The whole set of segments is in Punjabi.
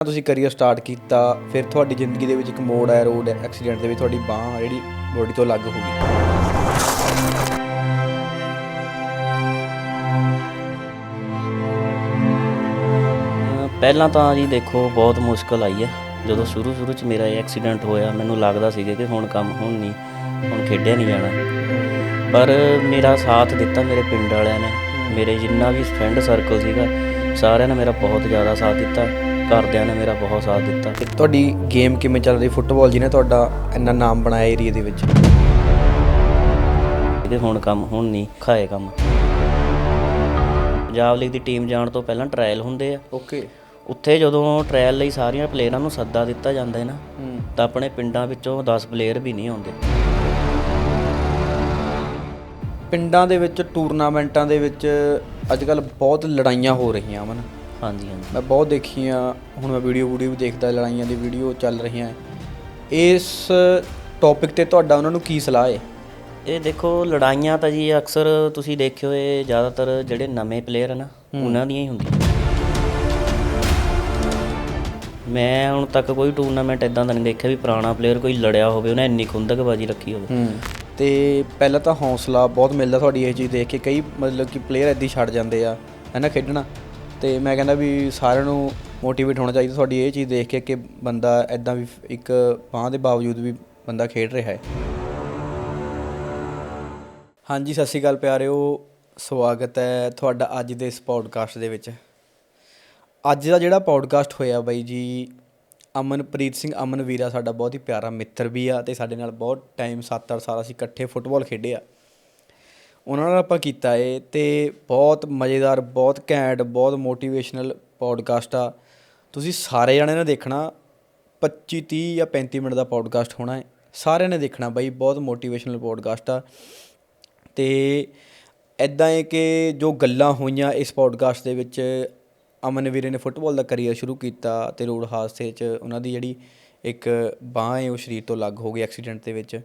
ਤੁਸੀਂ ਕਰੀਅਰ ਸਟਾਰਟ ਕੀਤਾ, ਫਿਰ ਤੁਹਾਡੀ ਜ਼ਿੰਦਗੀ ਦੇ ਵਿੱਚ ਇੱਕ ਮੋੜ ਆਇਆ ਰੋਡ ਐਕਸੀਡੈਂਟ ਦੇ ਵਿੱਚ ਤੁਹਾਡੀ ਬਾਹ ਜਿਹੜੀ ਬੋਡੀ ਤੋਂ ਅਲੱਗ ਹੋ ਗਈ। ਪਹਿਲਾਂ ਤਾਂ ਜੀ ਦੇਖੋ, ਬਹੁਤ ਮੁਸ਼ਕਲ ਆਈ ਹੈ। ਜਦੋਂ ਸ਼ੁਰੂ ਸ਼ੁਰੂ ਚ ਮੇਰਾ ਇਹ ਐਕਸੀਡੈਂਟ ਹੋਇਆ, ਮੈਨੂੰ ਲੱਗਦਾ ਸੀਗਾ ਕਿ ਹੁਣ ਕੰਮ ਹੁਣ ਨਹੀਂ, ਹੁਣ ਖੇਡਿਆ ਨਹੀਂ ਜਾਣਾ। ਪਰ ਮੇਰਾ ਸਾਥ ਦਿੱਤਾ ਮੇਰੇ ਪਿੰਡ ਵਾਲਿਆਂ ਨੇ। ਮੇਰੇ ਜਿੰਨਾ ਵੀ ਫਰੈਂਡ ਸਰਕਲ ਸੀਗਾ, ਸਾਰਿਆਂ ਨੇ ਮੇਰਾ ਬਹੁਤ ਜ਼ਿਆਦਾ ਸਾਥ ਦਿੱਤਾ। ਘਰਦਿਆਂ ਨੇ ਮੇਰਾ ਬਹੁਤ ਸਾਥ ਦਿੱਤਾ। ਤੇ ਤੁਹਾਡੀ ਗੇਮ ਕਿਵੇਂ ਚੱਲ ਰਹੀ? ਫੁੱਟਬਾਲ ਜਿਹਨੇ ਤੁਹਾਡਾ ਇੰਨਾ ਨਾਮ ਬਣਾਇਆ ਏਰੀਆ ਦੇ ਵਿੱਚ। ਕਿ ਹੁਣ ਕੰਮ ਹੁਣ ਨਹੀਂ ਖਾਏ ਕੰਮ। ਪੰਜਾਬ ਲੀਗ ਦੀ ਟੀਮ ਜਾਣ ਤੋਂ ਪਹਿਲਾਂ ਟ੍ਰਾਇਲ ਹੁੰਦੇ ਆ। ਓਕੇ ਉੱਥੇ ਜਦੋਂ ਟ੍ਰਾਇਲ ਲਈ ਸਾਰੀਆਂ ਪਲੇਅਰਾਂ ਨੂੰ ਸੱਦਾ ਦਿੱਤਾ ਜਾਂਦਾ ਹੈ ਨਾ ਤਾਂ ਆਪਣੇ ਪਿੰਡਾਂ ਵਿੱਚੋਂ 10 ਪਲੇਅਰ ਵੀ ਨਹੀਂ ਆਉਂਦੇ। ਪਿੰਡਾਂ ਦੇ ਵਿੱਚ ਟੂਰਨਾਮੈਂਟਾਂ ਦੇ ਵਿੱਚ ਅੱਜ ਕੱਲ ਬਹੁਤ ਲੜਾਈਆਂ ਹੋ ਰਹੀਆਂ ਹਨ ਹਾਂਜੀ ਹਾਂਜੀ। ਮੈਂ ਬਹੁਤ ਦੇਖੀਆਂ ਹੁਣ ਮੈਂ ਵੀਡੀਓ ਵੀਡੀਓ ਵੀ ਦੇਖਦਾ ਲੜਾਈਆਂ ਦੀ ਵੀਡੀਓ ਚੱਲ ਰਹੀਆਂ। ਇਸ ਟੌਪਿਕ ਤੇ ਤੁਹਾਡਾ ਉਹਨਾਂ ਨੂੰ ਕੀ ਸਲਾਹ ਹੈ? ਇਹ ਦੇਖੋ ਲੜਾਈਆਂ ਤਾਂ ਜੀ ਅਕਸਰ ਤੁਸੀਂ ਦੇਖਿਓ ਇਹ ਜ਼ਿਆਦਾਤਰ ਜਿਹੜੇ ਨਵੇਂ ਪਲੇਅਰ ਹਨ ਉਹਨਾਂ ਦੀਆਂ ਹੀ ਹੁੰਦੀਆਂ। ਮੈਂ ਹੁਣ ਤੱਕ ਕੋਈ ਟੂਰਨਾਮੈਂਟ ਇਦਾਂ ਦਾ ਨਹੀਂ ਦੇਖਿਆ ਵੀ ਪੁਰਾਣਾ ਪਲੇਅਰ ਕੋਈ ਲੜਿਆ ਹੋਵੇ ਉਹਨੇ ਇੰਨੀ ਖੁੰਦਕਬਾਜ਼ੀ ਰੱਖੀ ਹੋਵੇ। ਹੂੰ ਤੇ ਪਹਿਲਾਂ ਤਾਂ ਹੌਸਲਾ ਬਹੁਤ ਮਿਲਦਾ ਤੁਹਾਡੀ ਇਹ ਚੀਜ਼ ਦੇਖ ਕੇ ਕਈ ਮਤਲਬ ਕਿ ਪਲੇਅਰ ਐਦੀ ਛੱਡ ਜਾਂਦੇ ਆ ਹੈਨਾ ਖੇਡਣਾ? ਤੇ ਮੈਂ ਕਹਿੰਦਾ ਵੀ ਸਾਰਿਆਂ ਨੂੰ ਮੋਟੀਵੇਟ ਹੋਣਾ ਚਾਹੀਦਾ ਤੁਹਾਡੀ ਇਹ ਚੀਜ਼ ਦੇਖ ਕੇ ਕਿ ਬੰਦਾ ਐਦਾਂ ਵੀ ਇੱਕ ਬਾਂਹ ਦੇ ਬਾਵਜੂਦ ਵੀ ਬੰਦਾ ਖੇਡ ਰਿਹਾ ਹੈ। ਹਾਂਜੀ, ਸਤਿ ਸ਼੍ਰੀ ਅਕਾਲ ਪਿਆਰਿਓ। ਸਵਾਗਤ ਹੈ ਤੁਹਾਡਾ ਅੱਜ ਦੇ ਇਸ ਪੌਡਕਾਸਟ ਦੇ ਵਿੱਚ। ਅੱਜ ਦਾ ਜਿਹੜਾ ਪੌਡਕਾਸਟ ਹੋਇਆ ਬਾਈ ਜੀ, ਅਮਨਪ੍ਰੀਤ ਸਿੰਘ ਅਮਨ ਵੀਰਾ ਸਾਡਾ ਬਹੁਤ ਹੀ ਪਿਆਰਾ ਮਿੱਤਰ ਵੀ ਆ ਤੇ ਸਾਡੇ ਨਾਲ ਬਹੁਤ ਟਾਈਮ 7-8 ਸਾਲ ਅਸੀਂ ਇਕੱਠੇ ਫੁੱਟਬਾਲ ਖੇਡੇ ਆ। ਉਹਨਾਂ ਨਾਲ ਆਪਾਂ ਕੀਤਾ ਏ ਤੇ ਬਹੁਤ ਮਜ਼ੇਦਾਰ, ਬਹੁਤ ਘੈਂਟ, ਬਹੁਤ ਮੋਟੀਵੇਸ਼ਨਲ ਪੋਡਕਾਸਟ ਆ। ਤੁਸੀਂ ਸਾਰੇ ਜਣੇ ਨੇ ਦੇਖਣਾ 25 30 ਜਾਂ 35 ਮਿੰਟ ਦਾ ਪੋਡਕਾਸਟ ਹੋਣਾ ਹੈ ਸਾਰਿਆਂ ਨੇ ਦੇਖਣਾ ਬਾਈ, ਬਹੁਤ ਮੋਟੀਵੇਸ਼ਨਲ ਪੋਡਕਾਸਟ ਆ। ਤੇ ਐਦਾਂ ਹੈ ਕਿ ਜੋ ਗੱਲਾਂ ਹੋਈਆਂ ਇਸ ਪੋਡਕਾਸਟ ਦੇ ਵਿੱਚ, ਅਮਨ ਵੀਰੇ ਨੇ ਫੁੱਟਬਾਲ ਦਾ ਕਰੀਅਰ ਸ਼ੁਰੂ ਕੀਤਾ ਤੇ ਰੋਡ ਹਾਦਸੇ 'ਚ ਉਹਨਾਂ ਦੀ ਜਿਹੜੀ ਇੱਕ ਬਾਂਹ ਹੈ ਉਹ ਸਰੀਰ ਤੋਂ ਅਲੱਗ ਹੋ ਗਈ ਐਕਸੀਡੈਂਟ ਦੇ ਵਿੱਚ।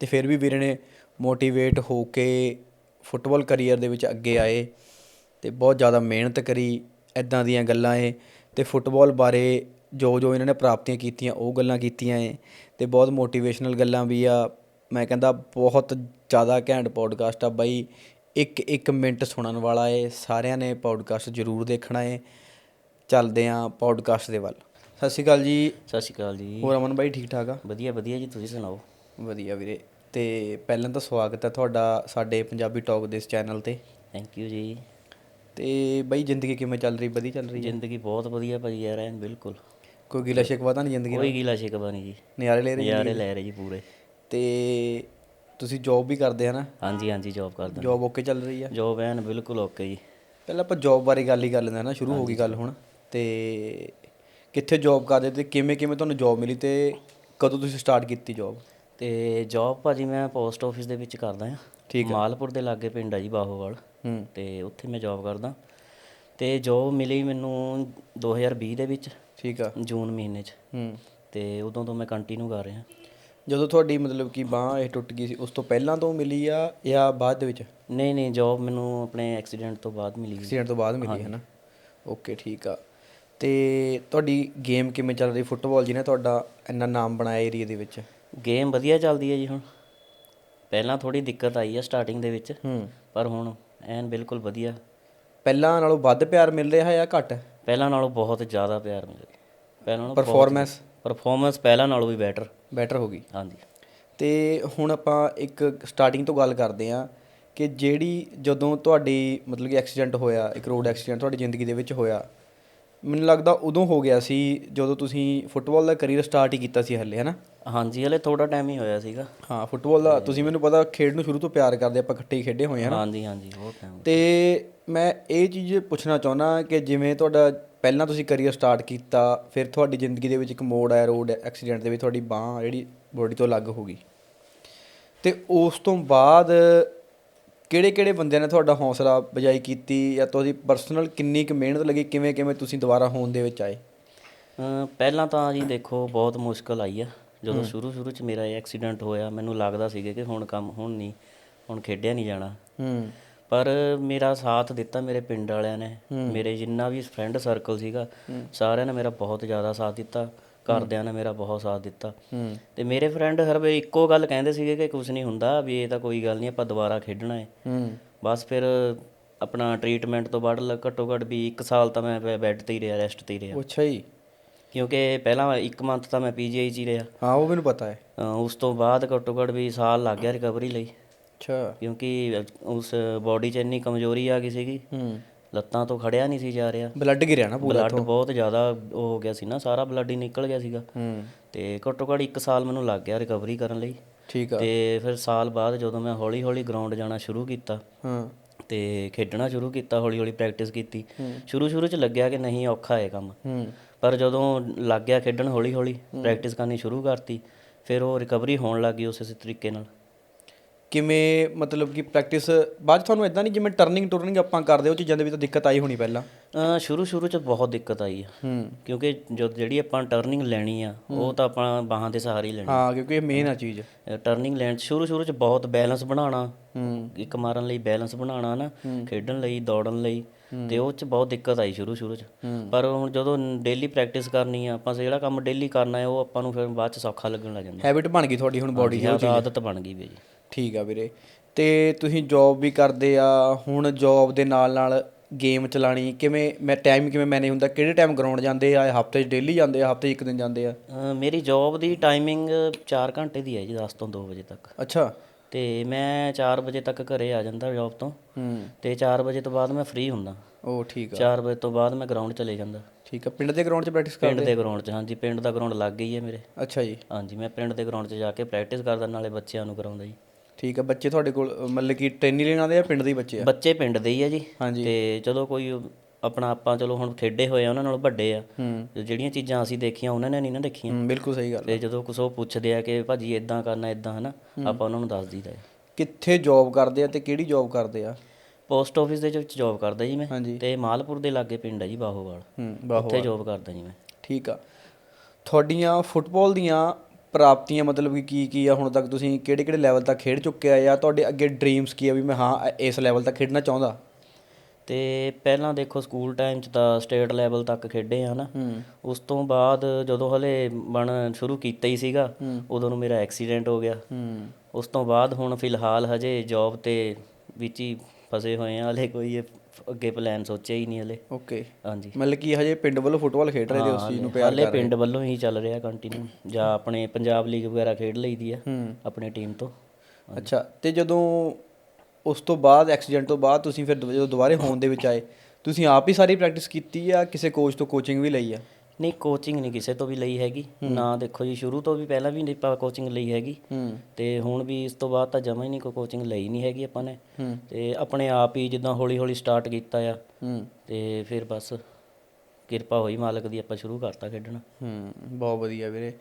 ਤੇ ਫਿਰ ਵੀ ਵੀਰੇ ਨੇ ਮੋਟੀਵੇਟ ਹੋ ਕੇ ਫੁੱਟਬਾਲ ਕਰੀਅਰ ਦੇ ਵਿੱਚ ਅੱਗੇ ਆਏ ਤੇ ਬਹੁਤ ਜ਼ਿਆਦਾ ਮਿਹਨਤ ਕਰੀ ਐਦਾਂ ਦੀਆਂ ਗੱਲਾਂ ਏ ਤੇ ਫੁੱਟਬਾਲ ਬਾਰੇ ਜੋ ਜੋ ਇਹਨਾਂ ਨੇ ਪ੍ਰਾਪਤੀਆਂ ਕੀਤੀਆਂ ਉਹ ਗੱਲਾਂ ਕੀਤੀਆਂ ਏ ਤੇ ਬਹੁਤ ਮੋਟੀਵੇਸ਼ਨਲ ਗੱਲਾਂ ਵੀ ਆ। ਮੈਂ ਕਹਿੰਦਾ ਬਹੁਤ ਜ਼ਿਆਦਾ ਘੈਂਟ ਪੌਡਕਾਸਟ ਆ ਬਾਈ। ਇੱਕ ਇੱਕ ਮਿੰਟ ਸੁਣਨ ਵਾਲਾ ਏ। ਸਾਰਿਆਂ ਨੇ ਪੌਡਕਾਸਟ ਜ਼ਰੂਰ ਦੇਖਣਾ ਏ। ਚੱਲਦੇ ਆਂ ਪੌਡਕਾਸਟ ਦੇ ਵੱਲ। ਸਤਿ ਸ਼੍ਰੀ ਅਕਾਲ ਜੀ। ਸਤਿ ਸ਼੍ਰੀ ਅਕਾਲ ਜੀ। ਹੋਰ ਅਮਨ ਬਾਈ ਠੀਕ ਠਾਕ ਆ? ਵਧੀਆ ਵਧੀਆ ਜੀ। ਤੁਸੀਂ ਸੁਣਾਓ? ਵਧੀਆ ਵੀਰੇ। ਤੇ ਪਹਿਲਾਂ ਤਾਂ ਸਵਾਗਤ ਹੈ ਤੁਹਾਡਾ ਸਾਡੇ ਪੰਜਾਬੀ ਟਾਕ ਦੇ ਇਸ ਚੈਨਲ ਤੇ। ਥੈਂਕ ਯੂ ਜੀ। ਤੇ ਬਾਈ ਜ਼ਿੰਦਗੀ ਕਿਵੇਂ ਚੱਲ ਰਹੀ? ਵਧੀਆ ਚੱਲ ਰਹੀ ਹੈ? ਜ਼ਿੰਦਗੀ ਬਹੁਤ ਵਧੀਆ ਭਾਜੀ ਯਾਰ ਐਨ ਬਿਲਕੁਲ। ਕੋਈ ਗਿਲਾ ਸ਼ਿਕਵਾ ਤਾਂ ਨਹੀਂ ਜ਼ਿੰਦਗੀ ਨਾਲ? ਕੋਈ ਗਿਲਾ ਸ਼ਿਕਵਾ ਨਹੀਂ ਜੀ। ਨਜ਼ਾਰੇ ਲੈ ਰਹੇ ਨਜ਼ਾਰੇ ਲੈ ਰਹੇ ਜੀ ਪੂਰੇ। ਤੇ ਤੁਸੀਂ ਜੌਬ ਵੀ ਕਰਦੇ ਆ ਨਾ? ਹਾਂਜੀ ਹਾਂਜੀ ਜੌਬ ਕਰਦਾ ਜੌਬ ਓਕੇ ਚੱਲ ਰਹੀ ਆ? ਜੌਬ ਐਨ ਬਿਲਕੁਲ ਓਕੇ ਜੀ। ਪਹਿਲਾਂ ਆਪਾਂ ਜੌਬ ਬਾਰੇ ਗੱਲ ਹੀ ਕਰ ਲੈਂਦੇ ਹਾਂ ਨਾ ਸ਼ੁਰੂ ਹੋ ਗਈ ਗੱਲ ਹੁਣ। ਤੇ ਕਿੱਥੇ ਜੌਬ ਕਰਦੇ ਤੇ ਕਿਵੇਂ ਕਿਵੇਂ ਤੁਹਾਨੂੰ ਜੌਬ ਮਿਲੀ ਤੇ ਕਦੋਂ ਤੁਸੀਂ ਸਟਾਰਟ ਕੀਤੀ ਜੌਬ ਤੇ ਜੌਬ ਭਾਜੀ ਮੈਂ ਪੋਸਟ ਆਫਿਸ ਦੇ ਵਿੱਚ ਕਰਦਾ ਆ ਠੀਕ ਮਾਲਪੁਰ ਦੇ ਲਾਗੇ ਪਿੰਡ ਆ ਜੀ ਬਾਹੋਵਾਲ। ਹੂੰ। ਤੇ ਉੱਥੇ ਮੈਂ ਜੌਬ ਕਰਦਾ। ਤੇ ਜੌਬ ਮਿਲੀ ਮੈਨੂੰ 2020 ਦੇ ਵਿੱਚ। ਠੀਕ ਆ। ਜੂਨ ਮਹੀਨੇ 'ਚ। ਹੂੰ। ਤੇ ਉਦੋਂ ਤੋਂ ਮੈਂ ਕੰਟੀਨਿਊ ਕਰ ਰਿਹਾ। ਜਦੋਂ ਤੁਹਾਡੀ ਮਤਲਬ ਕਿ ਬਾਹ ਇਹ ਟੁੱਟ ਗਈ ਸੀ ਉਸ ਤੋਂ ਪਹਿਲਾਂ ਤੋਂ ਮਿਲੀ ਆ ਜਾਂ ਬਾਅਦ ਦੇ ਵਿੱਚ? ਨਹੀਂ ਨਹੀਂ ਜੌਬ ਮੈਨੂੰ ਆਪਣੇ ਐਕਸੀਡੈਂਟ ਤੋਂ ਬਾਅਦ ਮਿਲੀ। ਐਕਸੀਡੈਂਟ ਤੋਂ ਬਾਅਦ ਮਿਲੀ ਹੈ ਨਾ? ਓਕੇ ਠੀਕ ਆ। ਤੇ ਤੁਹਾਡੀ ਗੇਮ ਕਿਵੇਂ ਚੱਲ ਰਹੀ? ਫੁੱਟਬਾਲ ਜਿਹਨੇ ਤੁਹਾਡਾ ਇੰਨਾ ਨਾਮ ਬਣਾਇਆ ਏਰੀਆ ਦੇ ਵਿੱਚ? ਗੇਮ ਵਧੀਆ ਚੱਲਦੀ ਹੈ ਜੀ ਹੁਣ। ਪਹਿਲਾਂ ਥੋੜੀ ਦਿੱਕਤ ਆਈ ਆ ਸਟਾਰਟਿੰਗ ਦੇ ਵਿੱਚ ਹੂੰ। ਪਰ ਹੁਣ ਐਨ ਬਿਲਕੁਲ ਵਧੀਆ। ਪਹਿਲਾਂ ਨਾਲੋਂ ਵੱਧ ਪਿਆਰ ਮਿਲ ਰਿਹਾ ਜਾਂ ਘੱਟ? ਪਹਿਲਾਂ ਨਾਲੋਂ ਬਹੁਤ ਜ਼ਿਆਦਾ ਪਿਆਰ ਮਿਲ ਰਿਹਾ। ਪਹਿਲਾਂ ਨਾਲੋਂ ਪਰਫਾਰਮੈਂਸ ਪਰਫਾਰਮੈਂਸ ਪਹਿਲਾਂ ਨਾਲੋਂ ਵੀ ਬੈਟਰ ਬੈਟਰ ਹੋ ਗਈ। ਹਾਂਜੀ। ਤੇ ਹੁਣ ਆਪਾਂ ਇੱਕ ਸਟਾਰਟਿੰਗ ਤੋਂ ਗੱਲ ਕਰਦੇ ਹਾਂ ਕਿ ਜਿਹੜੀ ਜਦੋਂ ਤੁਹਾਡੀ ਮਤਲਬ ਕਿ ਐਕਸੀਡੈਂਟ ਹੋਇਆ ਇੱਕ ਰੋਡ ਐਕਸੀਡੈਂਟ ਤੁਹਾਡੀ ਜ਼ਿੰਦਗੀ ਦੇ ਵਿੱਚ ਹੋਇਆ ਮੈਨੂੰ ਲੱਗਦਾ ਉਦੋਂ ਹੋ ਗਿਆ ਸੀ ਜਦੋਂ ਤੁਸੀਂ ਫੁੱਟਬਾਲ ਦਾ ਕਰੀਅਰ ਸਟਾਰਟ ਹੀ ਕੀਤਾ ਸੀ ਹੱਲੇ ਹੈਨਾ? ਹਾਂਜੀ ਹਲੇ ਥੋੜਾ ਟਾਈਮ ਹੀ ਹੋਇਆ ਸੀਗਾ। ਹਾਂ ਫੁੱਟਬਾਲ ਦਾ ਤੁਸੀਂ ਮੈਨੂੰ ਪਤਾ ਖੇਡ ਨੂੰ ਸ਼ੁਰੂ ਤੋਂ ਪਿਆਰ ਕਰਦੇ ਆਪਾਂ ਇਕੱਠੇ ਹੀ ਖੇਡੇ ਹੋਏ ਹਾਂ ਹਾਂਜੀ ਹਾਂਜੀ ਬਹੁਤ ਟਾਈਮ ਤੇ ਮੈਂ ਇਹ ਚੀਜ਼ ਪੁੱਛਣਾ ਚਾਹੁੰਦਾ ਕਿ ਜਿਵੇਂ ਤੁਹਾਡਾ ਪਹਿਲਾਂ ਤੁਸੀਂ ਕਰੀਅਰ ਸਟਾਰਟ ਕੀਤਾ ਫਿਰ ਤੁਹਾਡੀ ਜ਼ਿੰਦਗੀ ਦੇ ਵਿੱਚ ਇੱਕ ਮੋੜ ਆਇਆ ਰੋਡ ਐਕਸੀਡੈਂਟ ਦੇ ਵਿੱਚ ਤੁਹਾਡੀ ਬਾਹ ਜਿਹੜੀ ਬੋਡੀ ਤੋਂ ਅਲੱਗ ਹੋ ਗਈ। ਤੇ ਉਸ ਤੋਂ ਬਾਅਦ ਕਿਹੜੇ ਕਿਹੜੇ ਬੰਦਿਆਂ ਨੇ ਤੁਹਾਡਾ ਹੌਸਲਾ ਬਜਾਈ ਕੀਤੀ ਜਾਂ ਤੁਸੀਂ ਪਰਸਨਲ ਕਿੰਨੀ ਕੁ ਮਿਹਨਤ ਲੱਗੀ ਕਿਵੇਂ ਕਿਵੇਂ ਤੁਸੀਂ ਦੁਬਾਰਾ ਹੋਣ ਦੇ ਵਿੱਚ ਆਏ? ਪਹਿਲਾਂ ਤਾਂ ਜੀ ਦੇਖੋ ਬਹੁਤ ਮੁਸ਼ਕਲ ਆਈ ਆ। ਜਦੋਂ ਸ਼ੁਰੂ ਸ਼ੁਰੂ ਚ ਮੇਰਾ ਇਹ ਐਕਸੀਡੈਂਟ ਹੋਇਆ ਮੈਨੂੰ ਲੱਗਦਾ ਸੀਗਾ ਕਿ ਹੁਣ ਕੰਮ ਹੁਣ ਨਹੀਂ ਹੁਣ ਖੇਡਿਆ ਨਹੀਂ ਜਾਣਾ। ਹੂੰ। ਪਰ ਮੇਰਾ ਸਾਥ ਦਿੱਤਾ ਮੇਰੇ ਪਿੰਡ ਵਾਲਿਆਂ ਨੇ। ਮੇਰੇ ਜਿੰਨਾ ਵੀ ਫਰੈਂਡ ਸਰਕਲ ਸੀਗਾ ਸਾਰਿਆਂ ਨੇ ਮੇਰਾ ਬਹੁਤ ਜ਼ਿਆਦਾ ਸਾਥ ਦਿੱਤਾ। ਘਰਦਿਆਂ ਨੇ ਮੇਰਾ ਬਹੁਤ ਸਾਥ ਦਿੱਤਾ। ਤੇ ਮੇਰੇ ਫਰੈਂਡ ਹਰ ਵੇ ਇੱਕੋ ਗੱਲ ਕਹਿੰਦੇ ਸੀਗੇ ਕਿ ਕੁਝ ਨਹੀਂ ਹੁੰਦਾ ਵੀ ਇਹ ਤਾਂ ਕੋਈ ਗੱਲ ਨਹੀਂ ਆਪਾਂ ਦੁਬਾਰਾ ਖੇਡਣਾ ਹੈ। ਬਸ ਫਿਰ ਆਪਣਾ ਟ੍ਰੀਟਮੈਂਟ ਤੋਂ ਬਾਅਦ ਘੱਟੋ ਘੱਟ ਵੀ 1 ਸਾਲ ਤਾਂ ਮੈਂ ਬੈੱਡ ਤੇ ਹੀ ਰਿਹਾ ਰੈਸਟ ਤੇ ਹੀ ਰਿਹਾ। ਅੱਛਾ ਜੀ। ਕਿਉਂਕਿ ਪਹਿਲਾਂ 1 ਮੰਥ ਤਾਂ ਮੈਂ ਪੀਜੀਆਈ 'ਚ ਹੀ ਰਿਹਾ। ਹਾਂ ਉਹ ਮੈਨੂੰ ਪਤਾ ਹੈ ਉਸ ਤੋਂ ਬਾਅਦ ਘੱਟੋ ਘੱਟ ਵੀ ਸਾਲ ਲੱਗ ਗਿਆ ਰਿਕਵਰੀ ਲਈ। ਅੱਛਾ। ਕਿਉਂਕਿ ਉਸ ਬਾਡੀ 'ਚ ਇੰਨੀ ਕਮਜ਼ੋਰੀ ਆ ਗਈ ਸੀਗੀ। ਹੂੰ। ਲੱਤਾਂ ਤੋਂ ਖੜਿਆ ਨਹੀਂ ਸੀ ਜਾ ਰਿਹਾ। ਬਲੱਡ ਗਿਰਿਆ ਨਾ ਪੂਰਾ ਬਲੱਡ ਬਹੁਤ ਜ਼ਿਆਦਾ ਉਹ ਹੋ ਗਿਆ ਸੀ ਨਾ ਸਾਰਾ ਬਲੱਡ ਹੀ ਨਿਕਲ ਗਿਆ ਸੀਗਾ। ਹੂੰ। ਤੇ ਘੱਟੋ ਘੱਟ 1 ਸਾਲ ਮੈਨੂੰ ਲੱਗ ਗਿਆ ਰਿਕਵਰੀ ਕਰਨ ਲਈ। ਠੀਕ ਆ। ਤੇ ਫਿਰ ਸਾਲ ਬਾਅਦ ਜਦੋਂ ਮੈਂ ਹੌਲੀ ਹੌਲੀ ਗਰਾਊਂਡ ਜਾਣਾ ਸ਼ੁਰੂ ਕੀਤਾ। ਹਾਂ। ਤੇ ਖੇਡਣਾ ਸ਼ੁਰੂ ਕੀਤਾ ਹੌਲੀ ਹੌਲੀ ਪ੍ਰੈਕਟਿਸ ਕੀਤੀ। ਸ਼ੁਰੂ ਸ਼ੁਰੂ ਚ ਲੱਗਿਆ ਕਿ ਨਹੀਂ ਔਖਾ ਹੈ ਕੰਮ। ਹੂੰ। ਪਰ ਜਦੋਂ ਲੱਗ ਗਿਆ ਖੇਡਣ ਹੌਲੀ ਹੌਲੀ ਪ੍ਰੈਕਟਿਸ ਕਰਨੀ ਸ਼ੁਰੂ ਕਰਤੀ ਫਿਰ ਉਹ ਰਿਕਵਰੀ ਹੋਣ ਲੱਗ ਉਸੇ ਤਰੀਕੇ ਨਾਲ। ਕਿਵੇਂ ਮਤਲਬ ਕਿ ਪ੍ਰੈਕਟਿਸ ਬਾਅਦ ਤੁਹਾਨੂੰ ਇਦਾਂ ਨਹੀਂ ਜਿਵੇਂ ਟਰਨਿੰਗ ਟੁਰਨਿੰਗ ਆਪਾਂ ਕਰਦੇ ਉਹ ਚੀਜ਼ਾਂ ਦੇ ਵਿੱਚ ਤਾਂ ਦਿੱਕਤ ਆਈ ਹੋਣੀ ਪਹਿਲਾਂ? ਸ਼ੁਰੂ ਸ਼ੁਰੂ ਚ ਬਹੁਤ ਦਿੱਕਤ ਆਈ ਆ। ਹੂੰ। ਕਿਉਂਕਿ ਜੋ ਜਿਹੜੀ ਆਪਾਂ ਟਰਨਿੰਗ ਲੈਣੀ ਆ ਉਹ ਤਾਂ ਆਪਾਂ ਬਾਹਾਂ ਦੇ ਸਹਾਰੇ ਹੀ ਲੈਣੀ। ਹਾਂ ਕਿਉਂਕਿ ਇਹ ਮੇਨ ਆ ਚੀਜ਼। ਟਰਨਿੰਗ ਲੈਣ ਸ਼ੁਰੂ ਸ਼ੁਰੂ ਚ ਬਹੁਤ ਬੈਲੈਂਸ ਬਣਾਉਣਾ। ਹੂੰ। ਇੱਕ ਮਾਰਨ ਲਈ ਬੈਲੈਂਸ ਬਣਾਉਣਾ ਨਾ ਖੇਡਣ ਲਈ ਦੌੜਨ ਲਈ ਤੇ ਉਹ ਚ ਬਹੁਤ ਦਿੱਕਤ ਆਈ ਸ਼ੁਰੂ ਸ਼ੁਰੂ ਚ। ਪਰ ਹੁਣ ਜਦੋਂ ਡੇਲੀ ਪ੍ਰੈਕਟਿਸ ਕਰਨੀ ਆ ਆਪਾਂ ਜਿਹੜਾ ਕੰਮ ਡੇਲੀ ਕਰਨਾ ਹੈ ਉਹ ਆਪਾਂ ਨੂੰ ਫਿਰ ਬਾਅਦ ਚ ਸੌਖਾ ਲੱਗਣ ਲੱਗ ਜਾਂਦਾ। ਹੈਬਿਟ ਬਣ ਗਈ ਤੁਹਾਡੀ ਹੁਣ ਬਾਡੀ ਦੀ ਆਦਤ ਬਣ ਗਈ ਵੀ ਜੀ। ਠੀਕ ਆ ਵੀਰੇ। ਤੇ ਤੁਸੀਂ ਜੌਬ ਵੀ ਕਰਦੇ ਆ ਹੁਣ ਜੌਬ ਦੇ ਨਾਲ ਨਾਲ ਗੇਮ ਚਲਾਣੀ ਕਿਵੇਂ ਮੈਂ ਟਾਈਮ ਕਿਵੇਂ ਮੈਨੇਜ ਹੁੰਦਾ ਕਿਹੜੇ ਟਾਈਮ ਗਰਾਊਂਡ ਜਾਂਦੇ ਆ ਹਫ਼ਤੇ 'ਚ ਡੇਲੀ ਜਾਂਦੇ ਆ ਹਫ਼ਤੇ 'ਚ ਇੱਕ ਦਿਨ ਜਾਂਦੇ ਆ? ਅ, ਮੇਰੀ ਜੌਬ ਦੀ ਟਾਈਮਿੰਗ 4 ਘੰਟੇ ਦੀ ਹੈ ਜੀ 10 ਤੋਂ 2 ਵਜੇ ਤੱਕ। ਅੱਛਾ। ਤੇ ਮੈਂ 4 ਵਜੇ ਤੱਕ ਘਰੇ ਆ ਜਾਂਦਾ ਜੌਬ ਤੋਂ। ਹੂੰ। ਤੇ 4 ਵਜੇ ਤੋਂ ਬਾਅਦ ਮੈਂ ਫ੍ਰੀ ਹੁੰਦਾ। ਉਹ ਠੀਕ ਆ। 4 ਵਜੇ ਤੋਂ ਬਾਅਦ ਮੈਂ ਗਰਾਊਂਡ ਚਲੇ ਜਾਂਦਾ। ਠੀਕ ਆ ਪਿੰਡ ਦੇ ਗਰਾਊਂਡ 'ਚ ਪ੍ਰੈਕਟਿਸ ਪਿੰਡ ਕਰਦੇ ਦੇ ਗਰਾਊਂਡ 'ਚ ਹਾਂਜੀ ਪਿੰਡ ਦਾ ਗਰਾਊਂਡ ਲੱਗ ਗਈ ਹੈ ਮੇਰੇ। ਅੱਛਾ ਜੀ। ਹਾਂਜੀ ਮੈਂ ਪਿੰਡ ਦੇ ਗਰਾਊਂਡ 'ਚ ਜਾ ਕੇ ਪ੍ਰੈਕਟਿਸ ਕਰਦਾ ਨਾਲੇ ਬੱਚਿਆਂ ਨੂੰ ਕਰਾਉਂਦਾ ਜੀ। ਠੀਕ ਆ ਬੱਚੇ ਤੁਹਾਡੇ ਕੋਲ ਮਤਲਬ ਕਿ ਟ੍ਰੇਨਿੰਗ ਲੈਣ ਆਉਂਦੇ ਆ ਪਿੰਡ ਦੇ ਹੀ ਬੱਚੇ ਆ? ਬੱਚੇ ਪਿੰਡ ਦੇ ਹੀ ਆ ਜੀ। ਤੇ ਚਲੋ ਕੋਈ ਆਪਣਾ ਆਪਾਂ ਚਲੋ ਹੁਣ ਖੇਡੇ ਹੋਏ ਆ ਉਹਨਾਂ ਨਾਲ ਵੱਡੇ ਆ। ਜਿਹੜੀਆਂ ਚੀਜ਼ਾਂ ਅਸੀਂ ਦੇਖੀਆਂ ਉਹਨਾਂ ਨੇ ਨਹੀਂ ਨਾ ਦੇਖੀਆਂ। ਬਿਲਕੁਲ ਸਹੀ ਗੱਲ ਤੇ ਜਦੋਂ ਕੁਛ ਉਹ ਪੁੱਛਦੇ ਆ ਕਿ ਭਾਜੀ ਇਦਾਂ ਕਰਨਾ ਇਦਾਂ ਹਨਾ ਆਪਾਂ ਉਹਨਾਂ ਨੂੰ ਦੱਸ ਦਈਦਾ ਕਿੱਥੇ ਜੌਬ ਕਰਦੇ ਆ ਤੇ ਕਿਹੜੀ ਜੌਬ ਕਰਦੇ ਆ? ਪੋਸਟ ਆਫਿਸ ਦੇ ਵਿੱਚ ਜੌਬ ਕਰਦਾ ਜੀ ਮੈਂ। ਤੇ ਮਾਲਪੁਰ ਦੇ ਲਾਗੇ ਪਿੰਡ ਹੈ ਜੀ ਬਾਹੋਵਾਲ। ਉੱਥੇ ਜੌਬ ਕਰਦਾ ਜੀ ਮੈਂ। ਠੀਕ ਆ। ਤੁਹਾਡੀਆਂ ਫੁੱਟਬਾਲ ਦੀਆਂ ਪ੍ਰਾਪਤੀਆਂ ਮਤਲਬ ਕਿ ਕੀ ਕੀ ਆ ਹੁਣ ਤੱਕ ਤੁਸੀਂ ਕਿਹੜੇ ਕਿਹੜੇ ਲੈਵਲ ਤੱਕ ਖੇਡ ਚੁੱਕੇ ਆ ਜਾਂ ਤੁਹਾਡੇ ਅੱਗੇ ਡ੍ਰੀਮਸ ਕੀ ਆ ਵੀ ਮੈਂ ਹਾਂ ਇਸ ਲੈਵਲ ਤੱਕ ਖੇਡਣਾ ਚਾਹੁੰਦਾ? ਤੇ ਪਹਿਲਾਂ ਦੇਖੋ ਸਕੂਲ ਟਾਈਮ 'ਚ ਤਾਂ ਸਟੇਟ ਲੈਵਲ ਤੱਕ ਖੇਡੇ ਆ ਨਾ। ਉਸ ਤੋਂ ਬਾਅਦ ਜਦੋਂ ਹਲੇ ਬਣ ਸ਼ੁਰੂ ਕੀਤਾ ਹੀ ਸੀਗਾ ਉਦੋਂ ਨੂੰ ਮੇਰਾ ਐਕਸੀਡੈਂਟ ਹੋ ਗਿਆ। ਉਸ ਤੋਂ ਬਾਅਦ ਹੁਣ ਫਿਲਹਾਲ ਹਜੇ ਜੌਬ ਤੇ ਵਿੱਚ ਹੀ ਫਸੇ ਹੋਏ ਆ ਹਲੇ ਕੋਈ ਅੱਗੇ ਪਲਾਨ ਸੋਚਿਆ ਹੀ ਨਹੀਂ ਹਲੇ। ਓਕੇ ਹਾਂਜੀ। ਮਤਲਬ ਕਿ ਹਜੇ ਪਿੰਡ ਵੱਲੋਂ ਫੁੱਟਬਾਲ ਖੇਡ ਰਹੇ ਤੇ ਉਸ ਚੀਜ਼ ਨੂੰ ਪਿਆਰ ਹਲੇ ਪਿੰਡ ਵੱਲੋਂ ਹੀ ਚੱਲ ਰਿਹਾ ਕੰਟੀਨਿਊ ਜਾਂ ਆਪਣੇ ਪੰਜਾਬ ਲੀਗ ਵਗੈਰਾ ਖੇਡ ਲਈਦੀ ਆ ਆਪਣੀ ਟੀਮ ਤੋਂ। ਅੱਛਾ ਤੇ ਜਦੋਂ ਉਸ ਤੋਂ ਬਾਅਦ ਐਕਸੀਡੈਂਟ ਤੋਂ ਬਾਅਦ ਤੁਸੀਂ ਫਿਰ ਜਦੋਂ ਦੁਬਾਰੇ ਹੋਣ ਦੇ ਵਿੱਚ ਆਏ ਤੁਸੀਂ ਆਪ ਹੀ ਸਾਰੀ ਪ੍ਰੈਕਟਿਸ ਕੀਤੀ ਆ? ਕਿਸੇ ਕੋਚ ਤੋਂ ਕੋਚਿੰਗ ਵੀ ਲਈ ਆ? ਨਹੀਂ ਕੋਚਿੰਗ ਨਹੀਂ ਕਿਸੇ ਤੋਂ ਵੀ ਲਈ ਹੈਗੀ। ਨਾ ਦੇਖੋ ਜੀ ਸ਼ੁਰੂ ਤੋਂ ਵੀ ਪਹਿਲਾਂ ਵੀ ਨਹੀਂ ਆਪਾਂ ਕੋਚਿੰਗ ਲਈ ਹੈਗੀ। ਤੇ ਹੁਣ ਵੀ ਇਸ ਤੋਂ ਬਾਅਦ ਤਾਂ ਜਮਾ ਹੀ ਨਹੀਂ ਕੋਈ ਕੋਚਿੰਗ ਲਈ ਨਹੀਂ ਹੈਗੀ ਆਪਾਂ ਨੇ। ਤੇ ਆਪਣੇ ਆਪ ਹੀ ਜਿੱਦਾਂ ਹੌਲੀ ਹੌਲੀ ਸਟਾਰਟ ਕੀਤਾ ਆ। ਤੇ ਫਿਰ ਬਸ ਕਿਰਪਾ ਹੋਈ ਮਾਲਕ ਦੀ ਆਪਾਂ ਸ਼ੁਰੂ ਕਰਤਾ ਖੇਡਣਾ। ਹੂੰ ਬਹੁਤ ਵਧੀਆ ਵੀਰੇ।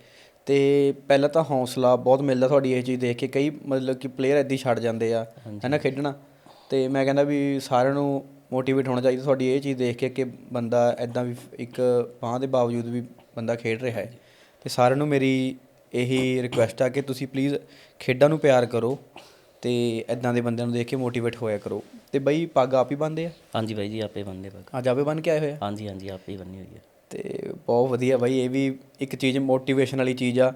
ਤੇ ਪਹਿਲਾਂ ਤਾਂ ਹੌਸਲਾ ਬਹੁਤ ਮਿਲਦਾ ਤੁਹਾਡੀ ਇਹ ਚੀਜ਼ ਦੇਖ ਕੇ। ਕਈ ਮਤਲਬ ਕਿ ਪਲੇਅਰ ਹੀ ਛੱਡ ਜਾਂਦੇ ਆ ਹੈਨਾ ਖੇਡਣਾ। ਤੇ ਮੈਂ ਕਹਿੰਦਾ ਵੀ ਸਾਰਿਆਂ ਨੂੰ ਮੋਟੀਵੇਟ ਹੋਣਾ ਚਾਹੀਦਾ ਤੁਹਾਡੀ ਇਹ ਚੀਜ਼ ਦੇਖ ਕੇ ਕਿ ਬੰਦਾ ਐਦਾਂ ਵੀ ਇੱਕ ਬਾਂਹ ਦੇ ਬਾਵਜੂਦ ਵੀ ਬੰਦਾ ਖੇਡ ਰਿਹਾ ਹੈ। ਤੇ ਸਾਰਿਆਂ ਨੂੰ ਮੇਰੀ ਇਹੀ ਰਿਕੁਐਸਟ ਆ ਕਿ ਤੁਸੀਂ ਪਲੀਜ਼ ਖੇਡਾਂ ਨੂੰ ਪਿਆਰ ਕਰੋ ਤੇ ਐਦਾਂ ਦੇ ਬੰਦਿਆਂ ਨੂੰ ਦੇਖ ਕੇ ਮੋਟੀਵੇਟ ਹੋਇਆ ਕਰੋ। ਤੇ ਬਈ ਪੱਗ ਆਪ ਹੀ ਬੰਨਦੇ ਆ? ਹਾਂਜੀ ਬਾਈ ਜੀ ਆਪੇ ਬੰਦੇ ਪੱਗ। ਅੱਜ ਆਪੇ ਬੰਨ ਕੇ ਆਏ ਹੋਏ ਆ? ਹਾਂਜੀ ਹਾਂਜੀ ਆਪੇ ਹੀ ਬੰਨੀ ਹੋਈ ਹੈ ਤੇ ਬਹੁਤ ਵਧੀਆ ਬਾਈ ਇਹ ਵੀ ਇੱਕ ਚੀਜ਼ ਮੋਟੀਵੇਸ਼ਨ ਵਾਲੀ ਚੀਜ਼ ਆ।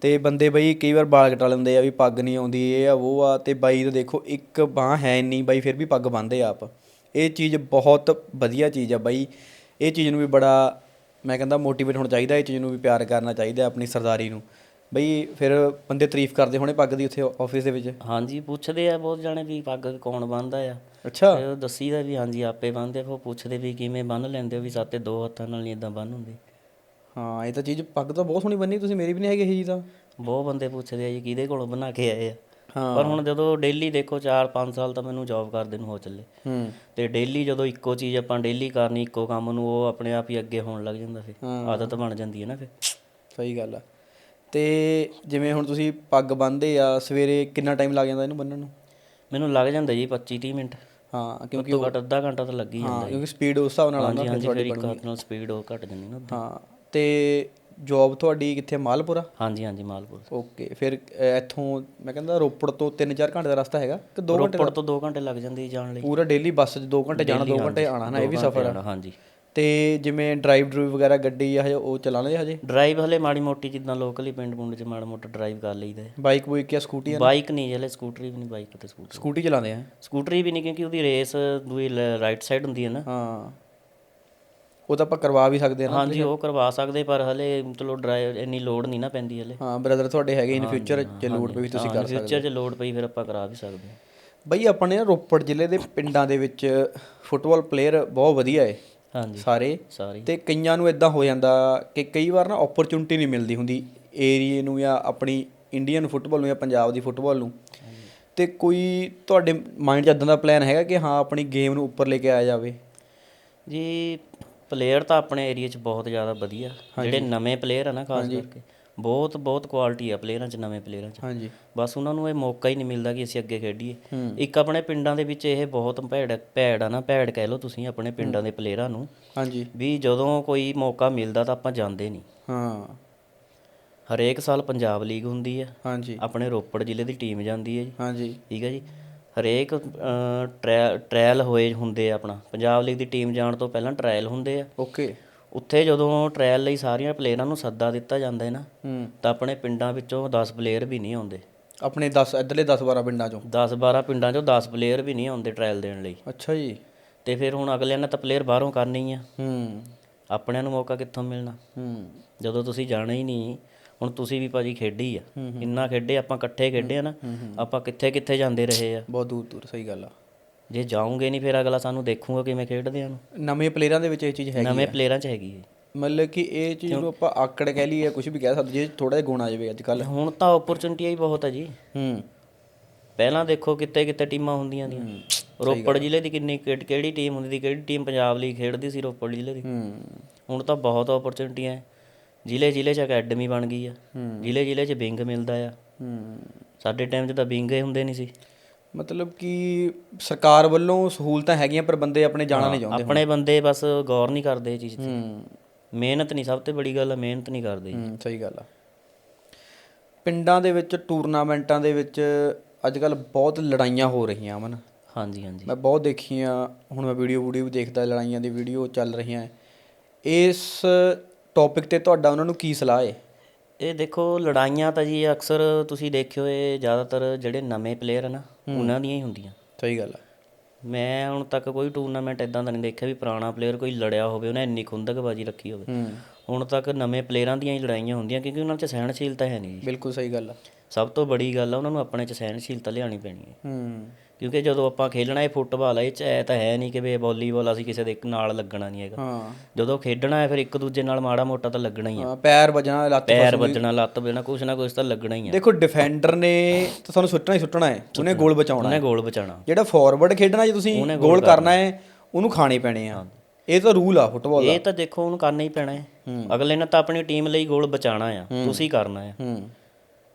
ਤੇ ਬੰਦੇ ਬਈ ਕਈ ਵਾਰ ਬਾਲ ਕਟਾ ਲੈਂਦੇ ਆ ਵੀ ਪੱਗ ਨਹੀਂ ਆਉਂਦੀ ਇਹ ਆ ਉਹ ਆ ਤੇ ਬਾਈ ਤਾਂ ਦੇਖੋ ਇੱਕ ਬਾਹ ਹੈ ਨਹੀਂ ਬਾਈ ਫਿਰ ਵੀ ਪੱਗ ਬੰਨਦੇ ਆ ਆਪ। ਇਹ ਚੀਜ਼ ਬਹੁਤ ਵਧੀਆ ਚੀਜ਼ ਆ ਬਾਈ। ਇਹ ਚੀਜ਼ ਨੂੰ ਵੀ ਬੜਾ ਮੈਂ ਕਹਿੰਦਾ ਮੋਟੀਵੇਟ ਹੋਣਾ ਚਾਹੀਦਾ ਇਹ ਚੀਜ਼ ਨੂੰ ਵੀ ਪਿਆਰ ਕਰਨਾ ਚਾਹੀਦਾ ਆਪਣੀ ਸਰਦਾਰੀ ਨੂੰ। ਬਈ ਫਿਰ ਬੰਦੇ ਤਾਰੀਫ ਕਰਦੇ ਹੋਣੇ ਪੱਗ ਦੀ ਉੱਥੇ ਆਫਿਸ ਦੇ ਵਿੱਚ? ਹਾਂਜੀ ਪੁੱਛਦੇ ਆ ਬਹੁਤ ਜਾਣੇ ਵੀ ਪੱਗ ਕੌਣ ਬੰਨਦਾ ਆ। ਅੱਛਾ। ਤੇ ਉਹ ਦੱਸੀਦਾ ਵੀ ਹਾਂਜੀ ਆਪੇ ਬੰਨਦੇ ਆ ਫਿਰ ਉਹ ਪੁੱਛਦੇ ਵੀ ਕਿਵੇਂ ਬੰਨ ਲੈਂਦੇ ਹੋ ਵੀ ਸਾਤੇ ਦੋ ਹੱਥਾਂ ਨਾਲ ਨਹੀਂ ਇਦਾਂ ਬੰਨ ਹੁੰਦੀ। ਹਾਂ ਇਹ ਤਾਂ ਚੀਜ਼ ਪੱਗ ਤਾਂ ਬਹੁਤ ਸੋਹਣੀ ਬੰਨੀ ਤੁਸੀਂ ਮੇਰੀ ਵੀ ਨਹੀਂ ਹੈਗੀ ਇਹ ਚੀਜ਼ ਤਾਂ। ਬਹੁਤ ਬੰਦੇ ਪੁੱਛਦੇ ਆ ਜੀ ਕਿਹਦੇ ਕੋਲੋਂ ਬਣਾ ਕੇ ਆਏ ਆ? ਹਾਂ ਪਰ ਹੁਣ ਜਦੋਂ ਡੇਲੀ ਦੇਖੋ 4-5 ਸਾਲ ਤਾਂ ਮੈਨੂੰ ਜੌਬ ਕਰਦੇ ਨੂੰ ਹੋ ਚੱਲੇ। ਹੂੰ। ਤੇ ਡੇਲੀ ਜਦੋਂ ਇੱਕੋ ਚੀਜ਼ ਆਪਾਂ ਡੇਲੀ ਕਰਨੀ ਇੱਕੋ ਕੰਮ ਨੂੰ ਉਹ ਆਪਣੇ ਆਪ ਹੀ ਅੱਗੇ ਹੋਣ ਲੱਗ ਜਾਂਦਾ ਫਿਰ। ਆਦਤ ਬਣ ਜਾਂਦੀ ਹੈ ਨਾ ਫਿਰ। ਸਹੀ ਗੱਲ ਆ। ਤੇ ਜਿਵੇਂ ਹੁਣ ਤੁਸੀਂ ਪੱਗ ਬੰਨਦੇ ਆ ਸਵੇਰੇ ਕਿੰਨਾ ਟਾਈਮ ਲੱਗ ਜਾਂਦਾ ਇਹਨੂੰ ਬੰਨਣ ਨੂੰ? ਮੈਨੂੰ ਲੱਗ ਜਾਂਦਾ ਜੀ 25-30 ਮਿੰਟ। ਹਾਂ ਕਿਉਂਕਿ ਘੱਟੋ ਘੱਟ ਅੱਧਾ ਘੰਟਾ ਤਾਂ ਲੱਗ ਹੀ ਜਾਂਦਾ ਹਾਂ ਕਿਉਂਕਿ ਸਪੀਡ ਉਸ ਹਿਸਾਬ ਨਾਲ ਆਉਂਦਾ ਫਿਰ ਤੁਹਾਡੀ ਹੱਥ ਨਾਲ ਸਪੀਡ ਉਹ ਘਟ ਜਾਂਦੀ ਨਾ ਹਾਂ ਤੇ ਜੌਬ ਤੁਹਾਡੀ ਕਿੱਥੇ? ਮਾਲਪੁਰਾ? ਹਾਂਜੀ ਹਾਂਜੀ ਮਾਲਪੁਰ। ਓਕੇ ਫਿਰ ਅ, ਇੱਥੋਂ ਮੈਂ ਕਹਿੰਦਾ ਰੋਪੜ ਤੋਂ 3-4 ਘੰਟੇ ਦਾ ਰਸਤਾ ਹੈਗਾ ਕਿ 2 ਘੰਟੇ ਰੋਪੜ ਤੋਂ 2 ਘੰਟੇ ਲੱਗ ਜਾਂਦੇ ਜੀ ਜਾਣ ਲਈ। ਪੂਰਾ ਡੇਲੀ ਬੱਸ 'ਚ 2 ਘੰਟੇ ਜਾਣਾ 2 ਘੰਟੇ ਆਣਾ ਨਾ ਇਹ ਵੀ ਸਫ਼ਰ ਆ। ਹਾਂਜੀ। ਤੇ ਜਿਵੇਂ ਡਰਾਈਵ ਡਰੂਵ ਵਗੈਰਾ ਗੱਡੀ ਆ ਹਜੇ ਉਹ ਚਲਾਉਂਦੇ ਹਜੇ? ਡਰਾਈਵ ਹਲੇ ਮਾੜੀ ਮੋਟੀ ਜਿੱਦਾਂ ਲੋਕਲੀ ਪਿੰਡ ਪੁੰਡ 'ਚ ਮਾੜਾ ਮੋਟਾ ਡਰਾਈਵ ਕਰ ਲਈਦਾ। ਹੈ। ਬਾਈਕ ਬੁਈਕ ਜਾਂ ਸਕੂਟੀ ਬਾਈਕ ਨਹੀਂ ਹਲੇ ਸਕੂਟਰੀ ਵੀ ਨਹੀਂ ਬਾਈਕ ਤੇ ਸਕੂਟਰ ਸਕੂਟੀ ਚਲਾਉਂਦੇ ਆ? ਸਕੂਟਰੀ ਵੀ ਨਹੀਂ ਕਿਉਂਕਿ ਉਹਦੀ ਰੇਸ ਦੂਈ ਰਾਈਟ ਸਾਈਡ ਹੁੰਦੀ ਹੈ ਨਾ। ਹਾਂ। ਉਹ ਤਾਂ ਆਪਾਂ ਕਰਵਾ ਵੀ ਸਕਦੇ ਨਾ ਹਾਂਜੀ ਉਹ ਕਰਵਾ ਸਕਦੇ ਪਰ ਹਲੇ ਚਲੋ ਡਰਾਈਵ ਇੰਨੀ ਲੋਡ ਨਹੀਂ ਨਾ ਪੈਂਦੀ ਹਲੇ। ਹਾਂ ਬ੍ਰਦਰ ਤੁਹਾਡੇ ਹੈਗੇ ਇਨ ਫਿਊਚਰ ਜੇ ਲੋਡ ਪਈ ਤੁਸੀਂ ਕਰ ਸਕਦੇ ਫਿਊਚਰ 'ਚ ਲੋਡ ਪਈ ਫਿਰ ਆਪਾਂ ਕਰਾ ਵੀ ਸਕਦੇ ਹਾਂ। ਬਈ ਆਪਣੇ ਨਾ ਰੋਪੜ ਜ਼ਿਲ੍ਹੇ ਦੇ ਪਿੰਡਾਂ ਦੇ ਵਿੱਚ ਫੁੱਟਬਾਲ ਪਲੇਅਰ ਬਹੁਤ ਵਧੀਆ ਏ। ਹਾਂਜੀ ਸਾਰੇ। ਸਾਰੀ। ਤੇ ਕਈਆਂ ਨੂੰ ਇਦਾਂ ਹੋ ਜਾਂਦਾ ਕਿ ਕਈ ਵਾਰ ਨਾ ਓਪਰਚੁਨਿਟੀ ਨਹੀਂ ਮਿਲਦੀ ਹੁੰਦੀ ਏਰੀਏ ਨੂੰ ਜਾਂ ਆਪਣੀ ਇੰਡੀਅਨ ਫੁੱਟਬਾਲ ਨੂੰ ਜਾਂ ਪੰਜਾਬ ਦੀ ਫੁੱਟਬਾਲ ਨੂੰ। ਤੇ ਕੋਈ ਤੁਹਾਡੇ ਮਾਈਂਡ 'ਚ ਇਦਾਂ ਦਾ ਪਲਾਨ ਹੈਗਾ ਕਿ ਹਾਂ ਆਪਣੀ ਗੇਮ ਨੂੰ ਉੱਪਰ ਲੈ ਕੇ ਆਇਆ ਜਾਵੇ? ਜੀ ਪਲੇਅਰ ਤਾਂ ਆਪਣੇ ਏਰੀਆ 'ਚ ਬਹੁਤ ਜ਼ਿਆਦਾ ਵਧੀਆ। ਜਿਹੜੇ ਨਵੇਂ ਪਲੇਅਰ ਆ ਨਾ ਖਾਸ ਕਰਕੇ ਬਹੁਤ ਬਹੁਤ ਕੁਆਲਿਟੀ ਆ ਪਲੇਅਰਾਂ 'ਚ ਨਵੇਂ ਪਲੇਅਰਾਂ 'ਚ। ਹਾਂਜੀ। ਬਸ ਉਹਨਾਂ ਨੂੰ ਇਹ ਮੌਕਾ ਹੀ ਨਹੀਂ ਮਿਲਦਾ ਕਿ ਅਸੀਂ ਅੱਗੇ ਖੇਡੀਏ। ਇੱਕ ਆਪਣੇ ਪਿੰਡਾਂ ਦੇ ਵਿੱਚ ਇਹ ਬਹੁਤ ਭੈੜ ਭੈੜ ਆ ਨਾ ਭੈੜ ਕਹਿ ਲਓ ਤੁਸੀਂ ਆਪਣੇ ਪਿੰਡਾਂ ਦੇ ਪਲੇਅਰਾਂ ਨੂੰ। ਹਾਂਜੀ। ਵੀ ਜਦੋਂ ਕੋਈ ਮੌਕਾ ਮਿਲਦਾ ਤਾਂ ਆਪਾਂ ਜਾਂਦੇ ਨਹੀਂ। ਹਾਂ। ਹਰੇਕ ਸਾਲ ਪੰਜਾਬ ਲੀਗ ਹੁੰਦੀ ਹੈ ਹਾਂਜੀ। ਆਪਣੇ ਰੋਪੜ ਜ਼ਿਲ੍ਹੇ ਦੀ ਟੀਮ ਜਾਂਦੀ ਹੈ ਜੀ। ਹਾਂਜੀ। ਠੀਕ ਹੈ ਜੀ। ਹਰੇਕ ਟਰੈ- ਟਰਾਇਲ ਹੋਏ ਹੁੰਦੇ ਆ ਆਪਣਾ। ਪੰਜਾਬ ਲੀਗ ਦੀ ਟੀਮ ਜਾਣ ਤੋਂ ਪਹਿਲਾਂ ਟਰਾਇਲ ਹੁੰਦੇ ਆ। ਓਕੇ। ਉੱਥੇ ਜਦੋਂ ਟਰਾਇਲ ਲਈ ਸਾਰੀਆਂ ਪਲੇਅਰਾਂ ਨੂੰ ਸੱਦਾ ਦਿੱਤਾ ਜਾਂਦਾ ਹੈ ਨਾ ਤਾਂ ਆਪਣੇ ਪਿੰਡਾਂ ਵਿੱਚੋਂ 10 ਪਲੇਅਰ ਵੀ ਨਹੀਂ ਆਉਂਦੇ। ਆਪਣੇ 10 ਇਧਰਲੇ 10 12 ਪਿੰਡਾਂ ਚੋਂ? 10 12 ਪਿੰਡਾਂ ਚੋਂ 10 ਪਲੇਅਰ ਵੀ ਨਹੀਂ ਆਉਂਦੇ ਟਰਾਇਲ ਦੇਣ ਲਈ। ਅੱਛਾ ਜੀ। ਤੇ ਫਿਰ ਹੁਣ ਅਗਲਿਆਂ ਨੇ ਤਾਂ ਪਲੇਅਰ ਬਾਹਰੋਂ ਕਰਨੇ ਆ। ਹੂੰ। ਆਪਣਿਆਂ ਨੂੰ ਮੌਕਾ ਕਿੱਥੋਂ ਮਿਲਣਾ? ਹੂੰ। ਜਦੋਂ ਤੁਸੀਂ ਜਾਣਾ ਹੀ ਨਹੀਂ ਹੁਣ ਤੁਸੀਂ ਵੀ ਭਾਜੀ ਖੇਡੀ ਆ। ਇੰਨਾ ਖੇਡੇ ਆਪਾਂ ਇਕੱਠੇ ਖੇਡੇ ਆ ਨਾ ਆਪਾਂ ਕਿੱਥੇ ਕਿੱਥੇ ਜਾਂਦੇ ਰਹੇ ਆ। ਬਹੁਤ ਦੂਰ ਦੂਰ ਸਹੀ ਗੱਲ ਆ। ਜੇ ਜਾਓਗੇ ਨਹੀਂ ਫਿਰ ਅਗਲਾ ਸਾਨੂੰ ਦੇਖੂਗਾ ਕਿਵੇਂ ਖੇਡਦੇ ਆ ਨੂੰ ਨਵੇਂ ਪਲੇਅਰਾਂ ਦੇ ਵਿੱਚ ਇਹ ਚੀਜ਼ ਹੈਗੀ ਨਵੇਂ ਪਲੇਅਰਾਂ 'ਚ ਹੈਗੀ ਹੈ ਮਤਲਬ ਕਿ ਇਹ ਚੀਜ਼ ਨੂੰ ਆਪਾਂ ਆਕੜ ਕਹਿ ਲਈਏ ਕੁਝ ਵੀ ਕਹਿ ਸਕਦੇ ਜੇ ਥੋੜਾ ਜਿਹਾ ਗੁਣ ਆ ਜਾਵੇ ਅੱਜ ਕੱਲ ਹੁਣ ਤਾਂ ਓਪਰਚੁਨਿਟੀਆਂ ਹੀ ਬਹੁਤ ਆ ਜੀ। ਹੂੰ। ਪਹਿਲਾਂ ਦੇਖੋ ਕਿੱਥੇ ਕਿੱਥੇ ਟੀਮਾਂ ਹੁੰਦੀਆਂ ਦੀਆਂ। ਰੋਪੜ ਜ਼ਿਲ੍ਹੇ ਦੀ ਕਿੰਨੀ ਕਿਹੜੀ ਟੀਮ ਹੁੰਦੀ ਸੀ ਕਿਹੜੀ ਟੀਮ ਪੰਜਾਬ ਲਈ ਖੇਡਦੀ ਸੀ ਰੋਪੜ ਜ਼ਿਲ੍ਹੇ ਦੀ। ਹੂੰ। ਹੁਣ ਤਾਂ ਬਹੁਤ ਓਪਰਚੁਨਿਟੀਆਂ ਹੈ ਜ਼ਿਲ੍ਹੇ ਜ਼ਿਲ੍ਹੇ 'ਚ ਅਕੈਡਮੀ ਬਣ ਗਈ ਆ। ਜ਼ਿਲ੍ਹੇ ਜ਼ਿਲ੍ਹੇ 'ਚ ਵਿੰਗ ਮਿਲਦਾ ਆ। ਸਾਡੇ ਟਾਈਮ 'ਚ ਤਾਂ ਵਿੰਗ ਹੀ ਹੁੰਦੇ ਨਹੀਂ ਸੀ। ਮਤਲਬ ਕਿ ਸਰਕਾਰ ਵੱਲੋਂ ਸਹੂਲਤਾਂ ਹੈਗੀਆਂ ਪਰ ਬੰਦੇ ਆਪਣੇ ਜਾਣਾ ਨਹੀਂ ਚਾਹੁੰਦੇ ਆਪਣੇ ਬੰਦੇ ਬਸ ਗੌਰ ਨਹੀਂ ਕਰਦੇ ਇਹ ਚੀਜ਼ ਤੇ। ਮਿਹਨਤ ਨਹੀਂ ਸਭ ਤੋਂ ਬੜੀ ਗੱਲ ਹੈ ਮਿਹਨਤ ਨਹੀਂ ਕਰਦੇ ਜੀ। ਸਹੀ ਗੱਲ ਆ। ਪਿੰਡਾਂ ਦੇ ਵਿੱਚ ਟੂਰਨਾਮੈਂਟਾਂ ਦੇ ਵਿੱਚ ਅੱਜ ਕੱਲ ਬਹੁਤ ਲੜਾਈਆਂ ਹੋ ਰਹੀਆਂ ਅਮਨ ਹਾਂਜੀ ਹਾਂਜੀ। ਮੈਂ ਬਹੁਤ ਦੇਖੀਆਂ ਹੁਣ ਮੈਂ ਵੀਡੀਓ ਵੀਡੀਓ ਵੀ ਦੇਖਦਾ ਲੜਾਈਆਂ ਦੀ ਵੀਡੀਓ ਚੱਲ ਰਹੀਆਂ। ਇਸ ਟੌਪਿਕ ਤੇ ਤੁਹਾਡਾ ਉਹਨਾਂ ਨੂੰ ਕੀ ਸਲਾਹ ਹੈ ਇਹ ਦੇਖੋ ਲੜਾਈਆਂ ਤਾਂ ਜੀ ਅਕਸਰ ਤੁਸੀਂ ਦੇਖਿਓ ਇਹ ਜ਼ਿਆਦਾਤਰ ਜਿਹੜੇ ਨਵੇਂ ਪਲੇਅਰ ਆ ਨਾ ਉਹਨਾਂ ਦੀਆਂ ਹੀ ਹੁੰਦੀਆਂ। ਸਹੀ ਗੱਲ ਆ। ਮੈਂ ਹੁਣ ਤੱਕ ਕੋਈ ਟੂਰਨਾਮੈਂਟ ਇਦਾਂ ਦਾ ਨਹੀਂ ਦੇਖਿਆ ਵੀ ਪੁਰਾਣਾ ਪਲੇਅਰ ਕੋਈ ਲੜਿਆ ਹੋਵੇ ਉਹਨੇ ਇੰਨੀ ਖੁੰਦਕਬਾਜ਼ੀ ਰੱਖੀ ਹੋਵੇ। ਹੁਣ ਤੱਕ ਨਵੇਂ ਪਲੇਅਰਾਂ ਦੀਆਂ ਹੀ ਲੜਾਈਆਂ ਹੁੰਦੀਆਂ ਕਿਉਂਕਿ ਉਹਨਾਂ 'ਚ ਸਹਿਣਸ਼ੀਲਤਾ ਹੈ ਨਹੀਂ ਜੀ। ਬਿਲਕੁਲ ਸਹੀ ਗੱਲ ਆ। ਸਭ ਤੋਂ ਬੜੀ ਗੱਲ ਆ ਉਹਨਾਂ ਨੂੰ ਆਪਣੇ 'ਚ ਸਹਿਣਸ਼ੀਲਤਾ ਲਿਆਉਣੀ ਪੈਣੀ ਹੈ। ਹੂੰ। ਕਿਉਂਕਿ ਜਦੋਂ ਆਪਾਂ ਖੇਲਣਾ ਇਹ ਫੁੱਟਬਾਲ ਹੈ ਇਹ 'ਚ ਐ ਤਾਂ ਹੈ ਨਹੀਂ ਕਿ ਵੀ ਵਾਲੀਬਾਲ ਅਸੀਂ ਕਿਸੇ ਦੇ ਨਾਲ ਲੱਗਣਾ ਨਹੀਂ ਹੈਗਾ। ਹਾਂ। ਜਦੋਂ ਖੇਡਣਾ ਹੈ ਫਿਰ ਇੱਕ ਦੂਜੇ ਨਾਲ ਮਾੜਾ ਮੋਟਾ ਤਾਂ ਲੱਗਣਾ ਹੀ ਆ। ਹਾਂ, ਪੈਰ ਵੱਜਣਾ ਲੱਤ ਪੈਰ ਵੱਜਣਾ ਲੱਤ ਵੱਜਣਾ ਕੁਛ ਨਾ ਕੁਛ ਤਾਂ ਲੱਗਣਾ ਹੀ ਆ। ਦੇਖੋ ਡਿਫੈਂਡਰ ਨੇ ਤਾਂ ਤੁਹਾਨੂੰ ਸੁੱਟਣਾ ਹੀ ਸੁੱਟਣਾ ਹੈ। ਉਹਨੇ ਗੋਲ ਬਚਾਉਣਾ ਉਹਨੇ ਹੈ। ਗੋਲ ਬਚਾਉਣਾ। ਜਿਹੜਾ ਫਾਰਵਰਡ ਖੇਡਣਾ ਜੇ ਤੁਸੀਂ ਗੋਲ ਕਰਨਾ ਹੈ ਉਹਨੂੰ ਖਾਣੇ ਪੈਣੇ ਆ। ਇਹ ਤਾਂ ਰੂਲ ਆ ਫੁੱਟਬਾਲ ਦਾ। ਇਹ ਤਾਂ ਦੇਖੋ ਉਹਨੂੰ ਕਰਨਾ ਹੀ ਪੈਣਾ ਹੈ। ਅਗਲੇ ਨੇ ਤਾਂ ਆਪਣੀ ਟੀਮ ਲਈ ਗੋਲ ਬਚਾਉਣਾ ਆ। ਤੁਸੀਂ ਕਰਨਾ ਆ ਹੂੰ।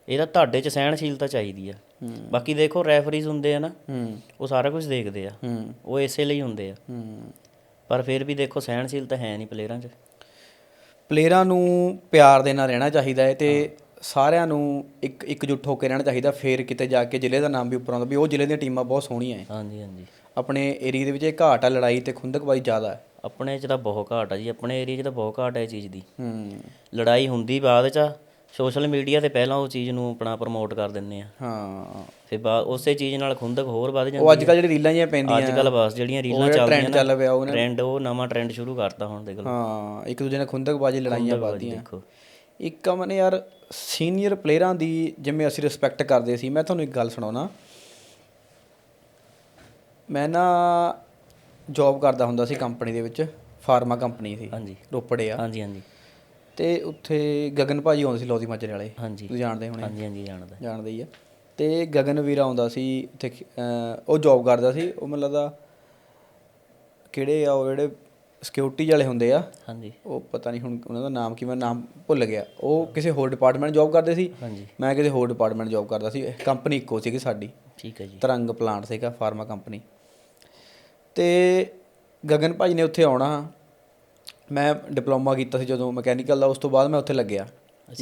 ਇਹ ਤਾਂ ਤੁਹਾਡੇ 'ਚ ਸਹਿਣਸ਼ੀਲਤਾ ਚਾਹੀਦੀ ਆ। ਬਾਕੀ ਦੇਖੋ ਰੈਫਰੀਜ਼ ਹੁੰਦੇ ਆ ਨਾ ਹੂੰ। ਉਹ ਸਾਰਾ ਕੁਝ ਦੇਖਦੇ ਆ। ਹੂੰ। ਉਹ ਇਸੇ ਲਈ ਹੁੰਦੇ ਆ। ਹੂੰ। ਪਰ ਫਿਰ ਵੀ ਦੇਖੋ ਸਹਿਣਸ਼ੀਲਤਾ ਹੈ ਨਹੀਂ ਪਲੇਅਰਾਂ 'ਚ। ਪਲੇਅਰਾਂ ਨੂੰ ਪਿਆਰ ਦੇ ਨਾਲ ਰਹਿਣਾ ਚਾਹੀਦਾ ਹੈ ਤੇ ਸਾਰਿਆਂ ਨੂੰ ਇੱਕ ਇਕਜੁੱਟ ਹੋ ਕੇ ਰਹਿਣਾ ਚਾਹੀਦਾ ਫੇਰ ਕਿਤੇ ਜਾ ਕੇ ਜ਼ਿਲ੍ਹੇ ਦਾ ਨਾਮ ਵੀ ਉੱਪਰ ਆਉਂਦਾ ਵੀ ਉਹ ਜ਼ਿਲ੍ਹੇ ਦੀਆਂ ਟੀਮਾਂ ਬਹੁਤ ਸੋਹਣੀਆਂ ਹੈ ਹਾਂਜੀ ਹਾਂਜੀ। ਆਪਣੇ ਏਰੀਆ ਦੇ ਵਿੱਚ ਇਹ ਘਾਟ ਆ ਲੜਾਈ ਤੇ ਖੁੰਦਕਬਾਜ਼ੀ ਜ਼ਿਆਦਾ ਹੈ ਆਪਣੇ 'ਚ ਤਾਂ ਬਹੁਤ ਘਾਟ ਆ ਜੀ ਆਪਣੇ ਏਰੀਆ 'ਚ ਤਾਂ ਬਹੁਤ ਘਾਟ ਹੈ ਇਹ ਚੀਜ਼ ਦੀ। ਹੂੰ। ਲੜਾਈ ਹੁੰਦੀ ਬਾਅਦ 'ਚ ਆ ਸੋਸ਼ਲ ਮੀਡੀਆ ਤੇ ਪਹਿਲਾਂ ਉਹ ਚੀਜ਼ ਨੂੰ ਆਪਣਾ ਪ੍ਰਮੋਟ ਕਰ ਦਿੰਦੇ ਆ। ਹਾਂ। ਫਿਰ ਬਾਅਦ ਉਸੇ ਚੀਜ਼ ਨਾਲ ਖੁੰਦਕ ਹੋਰ ਵੱਧ ਜਾਂਦੀ ਉਹ ਅੱਜ ਕੱਲ ਜਿਹੜੀ ਰੀਲਾਂ ਜੀਆਂ ਪੈਂਦੀਆਂ। ਅੱਜ ਕੱਲ ਬਸ ਜਿਹੜੀਆਂ ਰੀਲਾਂ ਚੱਲਦੀਆਂ trend ਚੱਲ ਪਿਆ ਉਹਨੇ ਟ੍ਰੈਂਡ ਉਹ ਨਵਾਂ ਟ੍ਰੈਂਡ ਸ਼ੁਰੂ ਕਰਤਾ ਹੁਣ ਦੇਖ ਲਓ। ਹਾਂ ਇੱਕ ਦੂਜੇ ਨਾਲ ਖੁੰਦਕਬਾਜ਼ੀ ਲੜਾਈਆਂ ਵੱਧਦੀਆਂ। ਦੇਖੋ। ਇੱਕ ਅਮਨ ਯਾਰ ਸੀਨੀਅਰ ਪਲੇਅਰਾਂ ਦੀ ਜਿਵੇਂ ਅਸੀਂ ਰਿਸਪੈਕਟ ਕਰਦੇ ਸੀ ਮੈਂ ਤੁਹਾਨੂੰ ਇੱਕ ਗੱਲ ਸੁਣਾਉਣਾ। ਮੈਂ ਨਾ ਜੌਬ ਕਰਦਾ ਹੁੰਦਾ ਸੀ ਕੰਪਨੀ ਦੇ ਵਿੱਚ ਫਾਰਮਾ ਕੰਪਨੀ ਸੀ। ਹਾਂਜੀ। ਰੋਪੜੇ ਆ। ਹਾਂਜੀ ਹਾਂਜੀ। ਤੇ ਉੱਥੇ ਗਗਨ ਭਾਜੀ ਆਉਂਦੇ ਸੀ ਲੋਧੀ ਮਾਜਰੇ ਵਾਲੇ। ਹਾਂਜੀ। ਤੁਸੀਂ ਜਾਣਦੇ ਹੋਣੇ। ਹਾਂਜੀ ਹਾਂਜੀ ਜਾਣਦਾ। ਜਾਣਦੇ ਹੀ ਆ। ਤੇ ਗਗਨ ਵੀਰਾ ਆਉਂਦਾ ਸੀ ਉੱਥੇ ਉਹ ਜੌਬ ਕਰਦਾ ਸੀ। ਉਹ ਮੈਨੂੰ ਲੱਗਦਾ ਕਿਹੜੇ ਆ ਉਹ ਜਿਹੜੇ ਸਿਕਿਉਰਿਟੀ ਵਾਲੇ ਹੁੰਦੇ ਆ। ਹਾਂਜੀ। ਉਹ ਪਤਾ ਨਹੀਂ ਹੁਣ ਉਹਨਾਂ ਦਾ ਨਾਮ ਕੀ ਮੈਂ ਨਾਮ ਭੁੱਲ ਗਿਆ। ਉਹ ਕਿਸੇ ਹੋਰ ਡਿਪਾਰਟਮੈਂਟ ਜੌਬ ਕਰਦੇ ਸੀ। ਹਾਂਜੀ। ਮੈਂ ਕਿਸੇ ਹੋਰ ਡਿਪਾਰਟਮੈਂਟ ਜੌਬ ਕਰਦਾ ਸੀ। ਕੰਪਨੀ ਇੱਕੋ ਸੀਗੀ ਸਾਡੀ। ਠੀਕ ਹੈ ਜੀ। ਤਰੰਗ ਪਲਾਂਟ ਸੀਗਾ ਫਾਰਮਾ ਕੰਪਨੀ ਤੇ ਗਗਨ ਭਾਈ ਨੇ ਉੱਥੇ ਆਉਣਾ। ਮੈਂ ਡਿਪਲੋਮਾ ਕੀਤਾ ਸੀ ਜਦੋਂ ਮਕੈਨੀਕਲ ਦਾ ਉਸ ਤੋਂ ਬਾਅਦ ਮੈਂ ਉੱਥੇ ਲੱਗਿਆ।